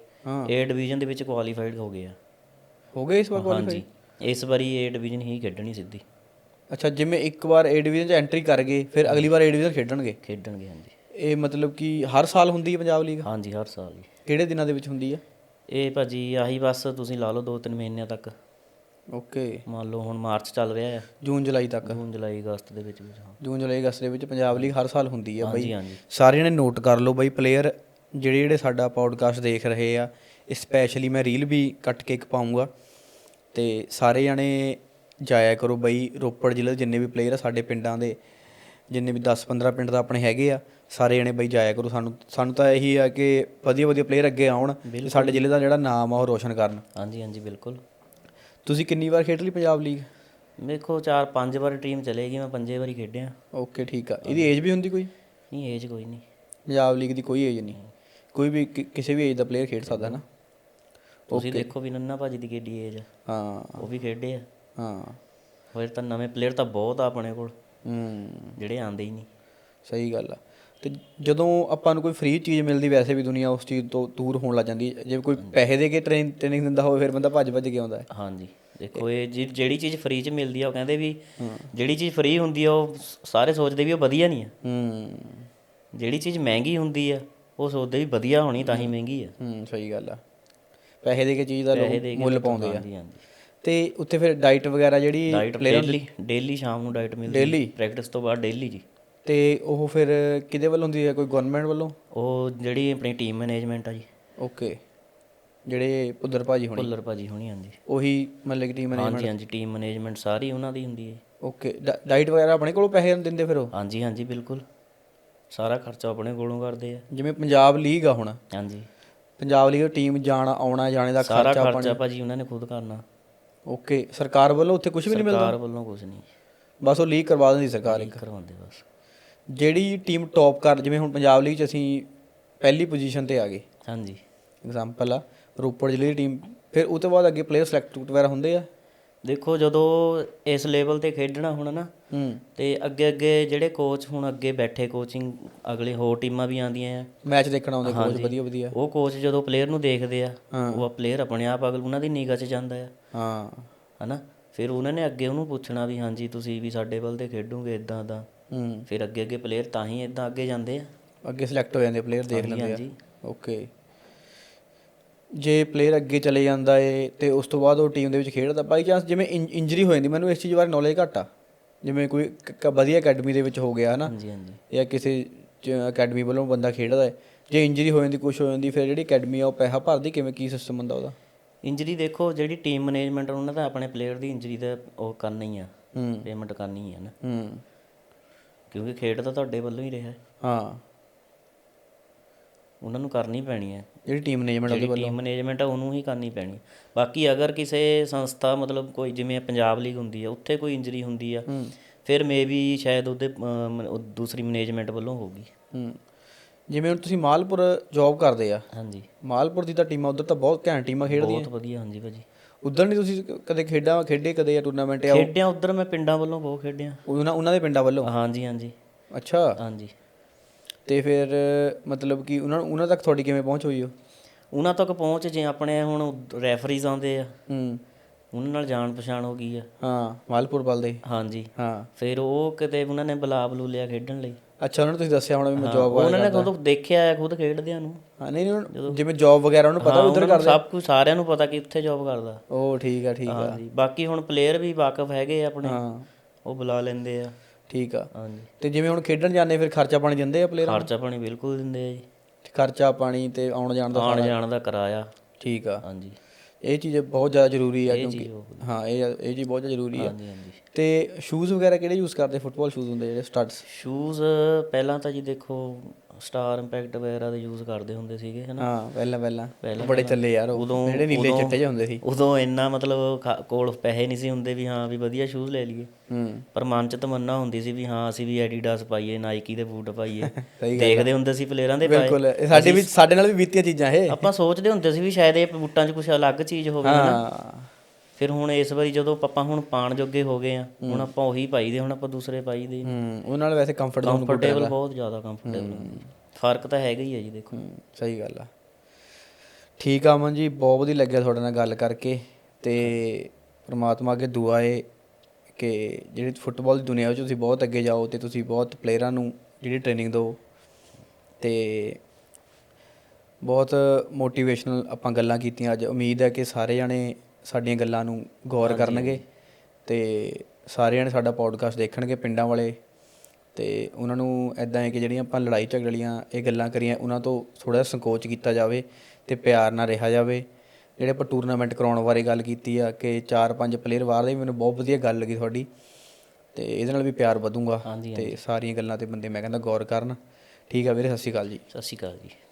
ਏ ਡਿਵੀਜ਼ਨ ਦੇ ਵਿੱਚ ਕੁਆਲੀਫਾਈਡ ਹੋ ਗਏ ਆ। ਹੋ ਗਏ ਇਸ ਵਾਰ ਹਾਂਜੀ। ਇਸ ਵਾਰੀ ਏ ਡਿਵੀਜ਼ਨ ਹੀ ਖੇਡਣੀ ਸਿੱਧੀ। ਅੱਛਾ ਜਿਵੇਂ ਇੱਕ ਵਾਰ ਏ ਡਿਵੀਜ਼ਨ ਚ ਐਂਟਰੀ ਕਰ ਗਏ ਫਿਰ ਅਗਲੀ ਵਾਰ ਏ ਡਿਵੀਜ਼ਨ ਖੇਡਣਗੇ? ਖੇਡਣਗੇ ਹਾਂਜੀ। ਇਹ ਮਤਲਬ ਕਿ ਹਰ ਸਾਲ ਹੁੰਦੀ ਹੈ ਪੰਜਾਬ ਲੀਗ? ਹਾਂਜੀ ਹਰ ਸਾਲ ਹੀ ਕਿਹੜੇ ਦਿਨਾਂ ਦੇ ਵਿੱਚ ਹੁੰਦੀ ਹੈ? ਇਹ ਭਾਜੀ ਆਹੀ ਬਸ ਤੁਸੀਂ ਲਾ ਲਓ ਦੋ ਤਿੰਨ ਮਹੀਨਿਆਂ ਤੱਕ। ਓਕੇ। ਮੰਨ ਲਓ ਹੁਣ ਮਾਰਚ ਚੱਲ ਰਿਹਾ ਆ ਜੂਨ ਜੁਲਾਈ ਤੱਕ। ਜੂਨ ਜੁਲਾਈ ਅਗਸਤ ਦੇ ਵਿੱਚ ਵਿੱਚ ਹਾਂ। ਜੂਨ ਜੁਲਾਈ ਅਗਸਤ ਦੇ ਵਿੱਚ ਪੰਜਾਬ ਲੀਗ ਹਰ ਸਾਲ ਹੁੰਦੀ ਹਾਂਜੀ ਬਈ। ਹਾਂਜੀ। ਸਾਰਿਆਂ ਨੇ ਨੋਟ ਕਰ ਲਓ ਬਈ ਪਲੇਅਰ ਜਿਹੜੇ ਜਿਹੜੇ ਸਾਡਾ ਪੌਡਕਾਸਟ ਦੇਖ ਰਹੇ ਆ ਸਪੈਸ਼ਲੀ ਮੈਂ ਰੀਲ ਵੀ ਕੱਟ ਕੇ ਇੱਕ ਪਾਉਂਗਾ। ਤੇ ਸਾਰੇ ਜਣੇ ਜਾਇਆ ਕਰੋ ਬਈ ਰੋਪੜ ਜ਼ਿਲ੍ਹੇ ਦੇ ਜਿੰਨੇ ਵੀ ਪਲੇਅਰ ਆ ਸਾਡੇ ਪਿੰਡਾਂ ਦੇ ਜਿੰਨੇ ਵੀ 10-15 ਪਿੰਡ ਦਾ ਆਪਣੇ ਹੈਗੇ ਆ ਸਾਰੇ ਜਣੇ ਬਈ ਜਾਇਆ ਕਰੋ ਸਾਨੂੰ ਸਾਨੂੰ ਤਾਂ ਇਹੀ ਆ ਕਿ ਵਧੀਆ ਵਧੀਆ ਪਲੇਅਰ ਅੱਗੇ ਆਉਣ ਤੇ ਸਾਡੇ ਜ਼ਿਲ੍ਹੇ ਦਾ ਜਿਹੜਾ ਨਾਮ ਆ ਉਹ ਰੋਸ਼ਨ ਕਰਨ। ਹਾਂਜੀ ਹਾਂਜੀ ਬਿਲਕੁਲ। ਤੁਸੀਂ ਕਿੰਨੀ ਵਾਰ ਖੇਡ ਲਈ ਪੰਜਾਬ ਲੀਗ? ਦੇਖੋ ਚਾਰ ਪੰਜ ਵਾਰ ਟੀਮ ਚਲੇਗੀ ਮੈਂ ਪੰਜੇ ਵਾਰੀ ਖੇਡਿਆ। ਓਕੇ ਠੀਕ ਆ। ਇਹਦੀ ਏਜ ਵੀ ਹੁੰਦੀ ਕੋਈ? ਨਹੀਂ ਏਜ ਕੋਈ ਨਹੀਂ। ਪੰਜਾਬ ਲੀਗ ਦੀ ਕੋਈ ਏਜ ਨਹੀਂ। ਕੋਈ ਵੀ ਕਿਸੇ ਵੀ ਏਜ ਦਾ ਪਲੇਅਰ ਖੇਡ ਸਕਦਾ ਨਾ। ਤੁਸੀਂ ਦੇਖੋ ਵੀ ਨੰਨਾ ਭਾਜੀ ਦੀ ਕਿੱਡੀ ਏਜ ਆ। ਹਾਂ। ਉਹ ਵੀ ਖੇਡੇ ਆ। ਹਾਂ। ਫਿਰ ਤਾਂ ਨਵੇਂ ਪਲੇਅਰ ਤਾਂ ਬਹੁਤ ਆ ਆਪਣੇ ਕੋਲ। ਜਿਹੜੇ ਆਂਦੇ ਹੀ ਨਹੀਂ। ਸਹੀ ਗੱਲ ਆ। ਤੇ ਜਦੋਂ ਆਪਾਂ ਨੂੰ ਕੋਈ ਫ੍ਰੀ ਚੀਜ਼ ਮਿਲਦੀ ਵੈਸੇ ਵੀ ਦੁਨੀਆ ਉਸ ਚੀਜ਼ ਤੋਂ ਦੂਰ ਹੋਣ ਲੱਗ ਜਾਂਦੀ ਹੈ ਜੇ ਕੋਈ ਪੈਸੇ ਦੇ ਕੇ ਟ੍ਰੇਨ ਟ੍ਰੇਨਿੰਗ ਦਿੰਦਾ ਹੋਵੇ ਫਿਰ ਬੰਦਾ ਭੱਜ ਭੱਜ ਕੇ ਆਉਂਦਾ ਹੈ। ਹਾਂਜੀ। ਦੇਖੋ ਇਹ ਜਿਹੜੀ ਚੀਜ਼ ਫ੍ਰੀ ਚ ਮਿਲਦੀ ਆ ਉਹ ਕਹਿੰਦੇ ਵੀ ਜਿਹੜੀ ਚੀਜ਼ ਫ੍ਰੀ ਹੁੰਦੀ ਆ ਉਹ ਸਾਰੇ ਸੋਚਦੇ ਵੀ ਉਹ ਵਧੀਆ ਨਹੀਂ ਆ। ਹੂੰ। ਜਿਹੜੀ ਚੀਜ਼ ਮਹਿੰਗੀ ਹੁੰਦੀ ਆ ਉਹ ਸੋਚਦੇ ਵੀ ਵਧੀਆ ਹੋਣੀ ਤਾਂ ਹੀ ਮਹਿੰਗੀ ਆ। ਹੂੰ ਸਹੀ ਗੱਲ ਆ। ਪੈਸੇ ਦੇ ਕੇ ਚੀਜ਼ ਦਾ ਮੁੱਲ ਪਾਉਂਦੇ ਆ। ਹਾਂਜੀ ਹਾਂਜੀ। ਤੇ ਉੱਥੇ ਫਿਰ ਡਾਈਟ ਵਗੈਰਾ ਜਿਹੜੀ player ਡੇਲੀ ਡੇਲੀ ਸ਼ਾਮ ਨੂੰ ਡਾਈਟ ਮਿਲਦੀ Daily? ਪ੍ਰੈਕਟਿਸ ਤੋਂ ਬਾਅਦ ਡੇਲੀ ਜੀ। ਤੇ ਉਹ ਫਿਰ ਕਿਹਦੇ ਵੱਲੋਂ ਹੁੰਦੀ ਹੈ? ਕੋਈ ਗਵਰਨਮੈਂਟ ਵੱਲੋਂ? ਉਹ ਜਿਹੜੀ ਆਪਣੀ ਟੀਮ ਮੈਨੇਜਮੈਂਟ ਆ ਜੀ। ਓਕੇ ਜਿਹੜੇ ਪੁੱਦਰ ਭਾਜੀ ਹੋਣੀ? ਭੁੱਲਰ ਭਾਜੀ ਹੋਣੀ ਹਾਂਜੀ। ਉਹੀ ਮਤਲਬ ਕਿ ਟੀਮ ਹਾਂਜੀ ਹਾਂਜੀ ਟੀਮ ਮੈਨੇਜਮੈਂਟ ਸਾਰੀ ਉਹਨਾਂ ਦੀ ਹੁੰਦੀ ਹੈ। ਓਕੇ ਡਾਈਟ ਵਗੈਰਾ ਆਪਣੇ ਕੋਲੋਂ ਪੈਸੇ ਦਿੰਦੇ ਫਿਰ ਉਹ? ਹਾਂਜੀ ਹਾਂਜੀ ਬਿਲਕੁਲ। ਸਾਰਾ ਖਰਚਾ ਆਪਣੇ ਕੋਲੋਂ ਕਰਦੇ ਆ। ਜਿਵੇਂ ਪੰਜਾਬ ਲੀਗ ਆ ਹੁਣ। ਹਾਂਜੀ। ਪੰਜਾਬ ਲੀਗ ਟੀਮ ਜਾਣਾ ਆਉਣਾ ਜਾਣੇ ਦਾ ਸਾਰਾ ਖਰਚਾ ਖਰਚਾ ਭਾਜੀ ਉਹਨਾਂ ਨੇ ਖੁਦ ਕਰਨਾ। ਓਕੇ ਸਰਕਾਰ ਵੱਲੋਂ ਉੱਥੇ ਕੁਝ ਵੀ ਨਹੀਂ ਮਿਲਦਾ? ਸਰਕਾਰ ਵੱਲੋਂ ਕੁਝ ਨਹੀਂ। ਬਸ ਉਹ ਲੀਗ ਕਰਵਾ ਦਿੰਦੀ ਸਰਕਾਰ ਇੱਕ। ਕਰਵਾਉਂਦੇ ਬਸ। ਜਿਹੜੀ ਟੀਮ ਟੌਪ ਕਰ ਜਿਵੇਂ ਹੁਣ ਪੰਜਾਬ ਲੀਗ ਚ ਅਸੀਂ ਪਹਿਲੀ ਪੋਜੀਸ਼ਨ ਤੇ ਆ ਗਏ। ਹਾਂਜੀ। ਐਗਜ਼ਾਮਪਲ ਆ ਰੋਪੜ ਜ਼ਿਲ੍ਹੇ ਦੀ ਟੀਮ ਫਿਰ ਉਹ ਤੋਂ ਬਾਅਦ ਅੱਗੇ ਪਲੇਅਰ ਸਿਲੈਕਟ ਵਗੈਰਾ ਹੁੰਦੇ ਆ? ਦੇਖੋ ਜਦੋਂ ਇਸ ਲੈਵਲ ਤੇ ਖੇਡਣਾ ਹੁਣ ਨਾ ਤੇ ਅੱਗੇ ਅੱਗੇ ਜਿਹੜੇ ਕੋਚ ਹੁਣ ਅੱਗੇ ਬੈਠੇ ਕੋਚਿੰਗ ਅਗਲੇ ਹੋਰ ਟੀਮਾਂ ਵੀ ਆਉਂਦੀਆਂ ਆ। ਮੈਚ ਦੇਖਣ ਆਉਂਦੇ ਕੋਚ ਵਧੀਆ ਵਧੀਆ। ਉਹ ਕੋਚ ਜਦੋਂ ਪਲੇਅਰ ਨੂੰ ਦੇਖਦੇ ਆ। ਉਹ ਪਲੇਅਰ ਆਪਣੇ ਆਪ ਅਗਲ ਉਹਨਾਂ ਦੀ ਨਿਗਾਹ 'ਚ ਜਾਂਦਾ ਆ। ਹਾਂ। ਹਨਾ? ਫਿਰ ਉਹਨਾਂ ਨੇ ਅੱਗੇ ਉਹਨੂੰ ਪੁੱਛਣਾ ਵੀ ਹਾਂਜੀ ਤੁਸੀਂ ਵੀ ਸਾਡੇ ਵੱਲ ਤੇ ਖੇਡੋਗੇ ਇਦਾਂ ਦਾ ਹੂੰ। ਫਿਰ ਅੱਗੇ ਅੱਗੇ ਪਲੇਅਰ ਤਾਂ ਹੀ ਇਦਾਂ ਅੱਗੇ ਜਾਂਦੇ ਆ। ਅੱਗੇ ਸਿਲੈਕਟ ਹੋ ਜਾਂਦੇ ਪਲੇਅਰ ਦੇਖ ਲੈਂਦੇ ਆ। ਹਾਂਜੀ। ਓਕੇ ਜੇ ਪਲੇਅਰ ਅੱਗੇ ਚਲੇ ਜਾਂਦਾ ਏ ਤੇ ਉਸ ਤੋਂ ਬਾਅਦ ਉਹ ਟੀਮ ਦੇ ਵਿੱਚ ਖੇਡਦਾ ਬਾਈ ਚਾਂਸ ਜਿਵੇਂ ਇੰਜਰੀ ਹੋ ਜਾਂਦੀ ਮੈਨੂੰ ਇਸ ਚੀਜ਼ ਬਾਰੇ ਨੌਲੇਜ ਘੱਟ ਆ। ਜਿਵੇਂ ਕੋਈ ਕ- ਵਧੀਆ ਅਕੈਡਮੀ ਦੇ ਵਿੱਚ ਹੋ ਗਿਆ ਹਨਾ? ਹਾਂਜੀ ਹਾਂਜੀ। ਜਾਂ ਕਿਸੇ ਅਕੈਡਮੀ ਵੱਲੋਂ ਬੰਦਾ ਖੇਡਦਾ ਹੈ। ਜੇ ਇੰਜਰੀ ਹੋ ਜਾਂਦੀ ਕੁਝ ਹੋ ਜਾਂਦੀ ਫਿਰ ਜਿਹੜੀ ਅਕੈਡਮੀ ਆ ਉਹ ਪੈਸਾ ਭਰਦੀ ਕਿਵੇਂ ਕੀ ਸਿਸਟਮ ਹੁੰਦਾ ਉਹਦਾ? ਇੰਜਰੀ ਦੇਖੋ ਜਿਹੜੀ ਟੀਮ ਮੈਨੇਜਮੈਂਟ ਉਹਨਾਂ ਦਾ ਆਪਣੇ ਪਲੇਅਰ ਦੀ ਇੰਜਰੀ ਦਾ ਉਹ ਕਰਨਾ ਹੀ ਆ। ਹੂੰ। ਪੇਮੈਂਟ ਕਰਨੀ ਹੈ ਨਾ ਹੂੰ। ਕਿਉਂਕਿ ਖੇਡ ਤਾਂ ਤੁਹਾਡੇ ਵੱਲੋਂ ਹੀ ਰਿਹਾ। ਹੈ। ਹਾਂ। ਉਹਨਾਂ ਨੂੰ ਕਰਨੀ ਪੈਣੀ ਹੈ। ਜਿਹੜੀ ਟੀਮ ਮੈਨੇਜਮੈਂਟ ਉਹਦੇ ਜਿਹੜੀ ਟੀਮ ਮੈਨੇਜਮੈਂਟ ਆ ਉਹਨੂੰ ਹੀ ਕਰਨੀ ਪੈਣੀ। ਬਾਕੀ ਅਗਰ ਕਿਸੇ ਸੰਸਥਾ ਮਤਲਬ ਕੋਈ ਜਿਵੇਂ ਪੰਜਾਬ ਲੀਗ ਹੁੰਦੀ ਹੈ ਉੱਥੇ ਕੋਈ ਇੰਜਰੀ ਹੁੰਦੀ ਆ ਫਿਰ ਮੇਬੀ ਸ਼ਾਇਦ ਉਹਦੇ ਦੂਸਰੀ ਮੈਨੇਜਮੈਂਟ ਵੱਲੋਂ ਹੋਊਗੀ। ਹੂੰ। ਜਿਵੇਂ ਹੁਣ ਤੁਸੀਂ ਮਾਲਪੁਰ ਜੌਬ ਕਰਦੇ ਆ। ਹਾਂਜੀ। ਮਾਲਪੁਰ ਦੀ ਤਾਂ ਟੀਮਾਂ ਉਧਰ ਤਾਂ ਬਹੁਤ ਘੈਂਟ ਟੀਮਾਂ ਖੇਡਦੀਆਂ। ਬਹੁਤ ਵਧੀਆ ਹਾਂਜੀ ਭਾਜੀ। ਉਧਰ ਨਹੀਂ ਤੁਸੀਂ ਕਦੇ ਖੇਡਾਂ ਖੇਡੇ ਕਦੇ ਜਾਂ ਟੂਰਨਾਮੈਂਟ ਆ ਖੇਡਿਆ ਉਧਰ ਮੈਂ ਪਿੰਡਾਂ ਵੱਲੋਂ ਬਹੁਤ ਖੇਡਿਆ। ਉਹਨਾਂ ਉਹਨਾਂ ਦੇ ਪਿੰਡਾਂ ਵੱਲੋਂ? ਹਾਂਜੀ ਹਾਂਜੀ। ਅੱਛਾ। ਹਾਂਜੀ। ਤੇ ਫਿਰ ਮਤਲਬ ਕਿ ਉਹਨਾਂ ਨੂੰ ਉਹਨਾਂ ਤੱਕ ਤੁਹਾਡੀ ਕਿਵੇਂ ਪਹੁੰਚ ਹੋਈ ਉਹ? ਉਹਨਾਂ ਤੱਕ ਪਹੁੰਚ ਜੇ ਆਪਣੇ ਹੁਣ ਰੈਫਰੀਜ਼ ਆਉਂਦੇ ਆ। ਹੂੰ। ਉਹਨਾਂ ਨਾਲ ਜਾਣ ਪਛਾਣ ਹੋ ਗਈ ਆ। ਹਾਂ ਮਾਲਪੁਰ ਵੱਲ ਦੇ। ਹਾਂਜੀ। ਹਾਂ। ਫਿਰ ਉਹ ਕਿਤੇ ਉਹਨਾਂ ਨੇ ਬੁਲਾ ਬਲੂ ਲਿਆ ਖੇਡਣ ਲਈ। ਅੱਛਾ ਉਹਨਾਂ ਨੂੰ ਤੁਸੀਂ ਦੱਸਿਆ ਹੋਣਾ ਵੀ ਮੈਂ ਜੌਬ ਉਹਨਾਂ ਨੇ ਖੁਦ ਦੇਖਿਆ ਆ ਖੁਦ ਖੇਡਦਿਆਂ ਨੂੰ। ਹਾਂ ਨਹੀਂ ਨਹੀਂ ਜਿਵੇਂ ਜੌਬ ਵਗੈਰਾ ਉਹਨੂੰ ਪਤਾ ਹਾਂ, ਉਧਰ ਨੂੰ ਸਭ ਕੁਝ ਸਾਰਿਆਂ ਨੂੰ ਪਤਾ ਕਿ ਉੱਥੇ ਜੌਬ ਕਰਦਾ। ਉਹ ਠੀਕ ਆ ਠੀਕ ਆ। ਹਾਂਜੀ ਬਾਕੀ ਹੁਣ ਪਲੇਅਰ ਵੀ ਵਾਕਫ ਹੈਗੇ ਆਪਣੇ। ਹਾਂ। ਉਹ ਬੁਲਾ ਲੈਂਦੇ ਆ। ਠੀਕ ਆ। ਹਾਂਜੀ। ਤੇ ਜਿਵੇਂ ਹੁਣ ਖੇਡਣ ਜਾਂਦੇ ਫਿਰ ਖਰਚਾ ਪਾਣੀ ਦਿੰਦੇ ਆ ਪਲੇਅਰ ਖਰਚਾ ਪਾਣੀ ਬਿਲਕੁਲ ਦਿੰਦੇ ਆ ਜੀ। ਖਰਚਾ ਪਾਣੀ ਤੇ ਆਉਣ ਜਾਣ ਦਾ ਆਉਣ ਜਾਣ ਦਾ ਕਿਰਾਇਆ। ਠੀਕ ਆ। ਹਾਂਜੀ। ਇਹ ਚੀਜ਼ ਬਹੁਤ ਜ਼ਿਆਦਾ ਜ਼ਰੂਰੀ ਆ ਇਹ ਕਿਉਂਕਿ ਚੀਜ਼ ਉਹ- ਹਾਂ ਇਹ ਇਹ ਚੀਜ਼ ਬਹੁਤ ਜ਼ਿਆਦਾ ਜ਼ਰੂਰੀ ਆ। ਹਾਂਜੀ ਹਾਂਜੀ। ਤੇ ਸ਼ੂਜ਼ ਵਗੈਰਾ ਕਿਹੜੇ ਯੂਜ਼ ਕਰਦੇ? ਫੁੱਟਬਾਲ ਸ਼ੂਜ਼ ਹੁੰਦੇ ਜਿਹੜੇ ਸਟੱਡਸ ਸ਼ੂਜ਼ ਪਹਿਲਾਂ ਤਾਂ ਜੀ ਦੇਖੋ ਸਟਾਰ ਇੰਪੈਕਟ ਵਗੈਰਾ ਦੇ ਯੂਜ਼ ਕਰਦੇ ਹੁੰਦੇ ਸੀਗੇ ਹਨਾ? ਹਾਂ ਪਹਿਲਾਂ ਪਹਿਲਾਂ। ਪਹਿਲਾਂ- ਬੜੇ ਚੱਲੇ ਯਾਰ ਉਦੋਂ- ਜਿਹੜੇ ਨੀਲੇ ਚਿੱਟੇ ਜਿਹੇ ਹੁੰਦੇ ਸੀ। ਉਦੋਂ ਇੰਨਾ ਮਤਲਬ ਕੋਲ ਪੈਸੇ ਨਹੀਂ ਸੀ ਹੁੰਦੇ ਵੀ ਹਾਂ ਵੀ ਵਧੀਆ ਸ਼ੂਜ਼ ਲੈ ਲਈਏ। ਹੂੰ। ਪਰ ਮਨ ਚ ਤਮੰਨਾ ਹੁੰਦੀ ਸੀ ਵੀ ਹਾਂ ਅਸੀਂ ਵੀ ਐਡੀਡਾਸ ਪਾਈਏ ਨਾਈਕੀ ਦੇ ਬੂਟ ਪਾਈਏ। ਦੇਖਦੇ ਹੁੰਦੇ ਸੀ ਪਲੇਅਰਾਂ ਦੇ ਪਾਏ। ਬਿਲਕੁਲ ਸਾਡੇ ਵੀ ਸਾਡੇ ਨਾਲ ਵੀ ਬੀਤੀਆਂ ਚੀਜ਼ਾਂ ਇਹ। ਆਪਾਂ ਸੋਚਦੇ ਹੁੰਦੇ ਸੀ ਵੀ ਸ਼ਾਇਦ ਇਹ ਬੂਟਾਂ 'ਚ ਕੁਝ ਅਲੱਗ ਚੀਜ਼ ਹੋਵੇ ਹਨਾ? ਹਾਂ। ਫਿਰ ਹੁਣ ਇਸ ਵਾਰੀ ਜਦੋਂ ਆਪਾਂ ਹੁਣ ਪਾਣ ਜੋਗੇ ਹੋ ਗਏ ਆ ਹੁਣ ਆਪਾਂ ਉਹੀ ਪਾਈਦੇ ਹੁਣ ਆਪਾਂ ਦੂਸਰੇ ਪਾਈਦੇ ਹੂੰ ਉਹ ਨਾਲ ਵੈਸੇ ਕੰਫਰਟ ਜ਼ੋਨ ਕੰਫਰਟੇਬਲ ਬਹੁਤ ਜ਼ਿਆਦਾ ਕੰਫਰਟੇਬਲ ਫ਼ਰਕ ਤਾਂ ਹੈਗਾ ਹੀ ਹੈ ਜੀ ਦੇਖੋ। ਸਹੀ ਗੱਲ ਆ। ਠੀਕ ਆ ਅਮਨ ਜੀ ਬਹੁਤ ਵਧੀਆ ਲੱਗਿਆ ਤੁਹਾਡੇ ਨਾਲ ਗੱਲ ਕਰਕੇ ਤੇ ਪ੍ਰਮਾਤਮਾ ਅੱਗੇ ਦੁਆ ਏ ਕਿ ਜਿਹੜੀ ਫੁੱਟਬਾਲ ਦੀ ਦੁਨੀਆ ਵਿੱਚ ਤੁਸੀਂ ਬਹੁਤ ਅੱਗੇ ਜਾਓ ਤੇ ਤੁਸੀਂ ਬਹੁਤ ਪਲੇਅਰਾਂ ਨੂੰ ਜਿਹੜੀ ਟ੍ਰੇਨਿੰਗ ਦਿਓ ਤੇ ਬਹੁਤ ਮੋਟੀਵੇਸ਼ਨਲ ਆਪਾਂ ਗੱਲਾਂ ਕੀਤੀਆਂ ਅੱਜ। ਉਮੀਦ ਹੈ ਕਿ ਸਾਰੇ ਜਣੇ ਸਾਡੀਆਂ ਗੱਲਾਂ ਨੂੰ ਗੌਰ ਕਰਨਗੇ ਤੇ ਸਾਰੇ ਜਣੇ ਸਾਡਾ ਪੋਡਕਾਸਟ ਦੇਖਣਗੇ ਪਿੰਡਾਂ ਵਾਲੇ। ਤੇ ਉਹਨਾਂ ਨੂੰ ਐਦਾਂ ਹੈ ਕਿ ਜਿਹੜੀਆਂ ਆਪਾਂ ਲੜਾਈ ਝਗੜੀਆਂ ਇਹ ਗੱਲਾਂ ਕਰੀਆਂ ਉਹਨਾਂ ਤੋਂ ਥੋੜਾ ਸੰਕੋਚ ਕੀਤਾ ਜਾਵੇ ਤੇ ਪਿਆਰ ਨਾਲ ਰਿਹਾ ਜਾਵੇ। ਜਿਹੜੇ ਆਪਾਂ ਟੂਰਨਾਮੈਂਟ ਕਰਾਉਣ ਬਾਰੇ ਗੱਲ ਕੀਤੀ ਆ ਕਿ 4-5 ਪਲੇਅਰ ਬਾਹਰ ਦੇ ਮੈਨੂੰ ਬਹੁਤ ਵਧੀਆ ਗੱਲ ਲੱਗੀ ਤੁਹਾਡੀ। ਤੇ ਇਹਦੇ ਨਾਲ ਵੀ ਪਿਆਰ ਵਧੂਗਾ ਤੇ ਸਾਰੀਆਂ ਗੱਲਾਂ ਤੇ ਬੰਦੇ ਮੈਂ ਕਹਿੰਦਾ ਗੌਰ ਕਰਨ। ਠੀਕ ਆ ਵੀਰੇ ਸਤਿ ਸ਼੍ਰੀ ਅਕਾਲ ਜੀ। ਸਤਿ ਸ਼੍ਰੀ ਅਕਾਲ ਜੀ।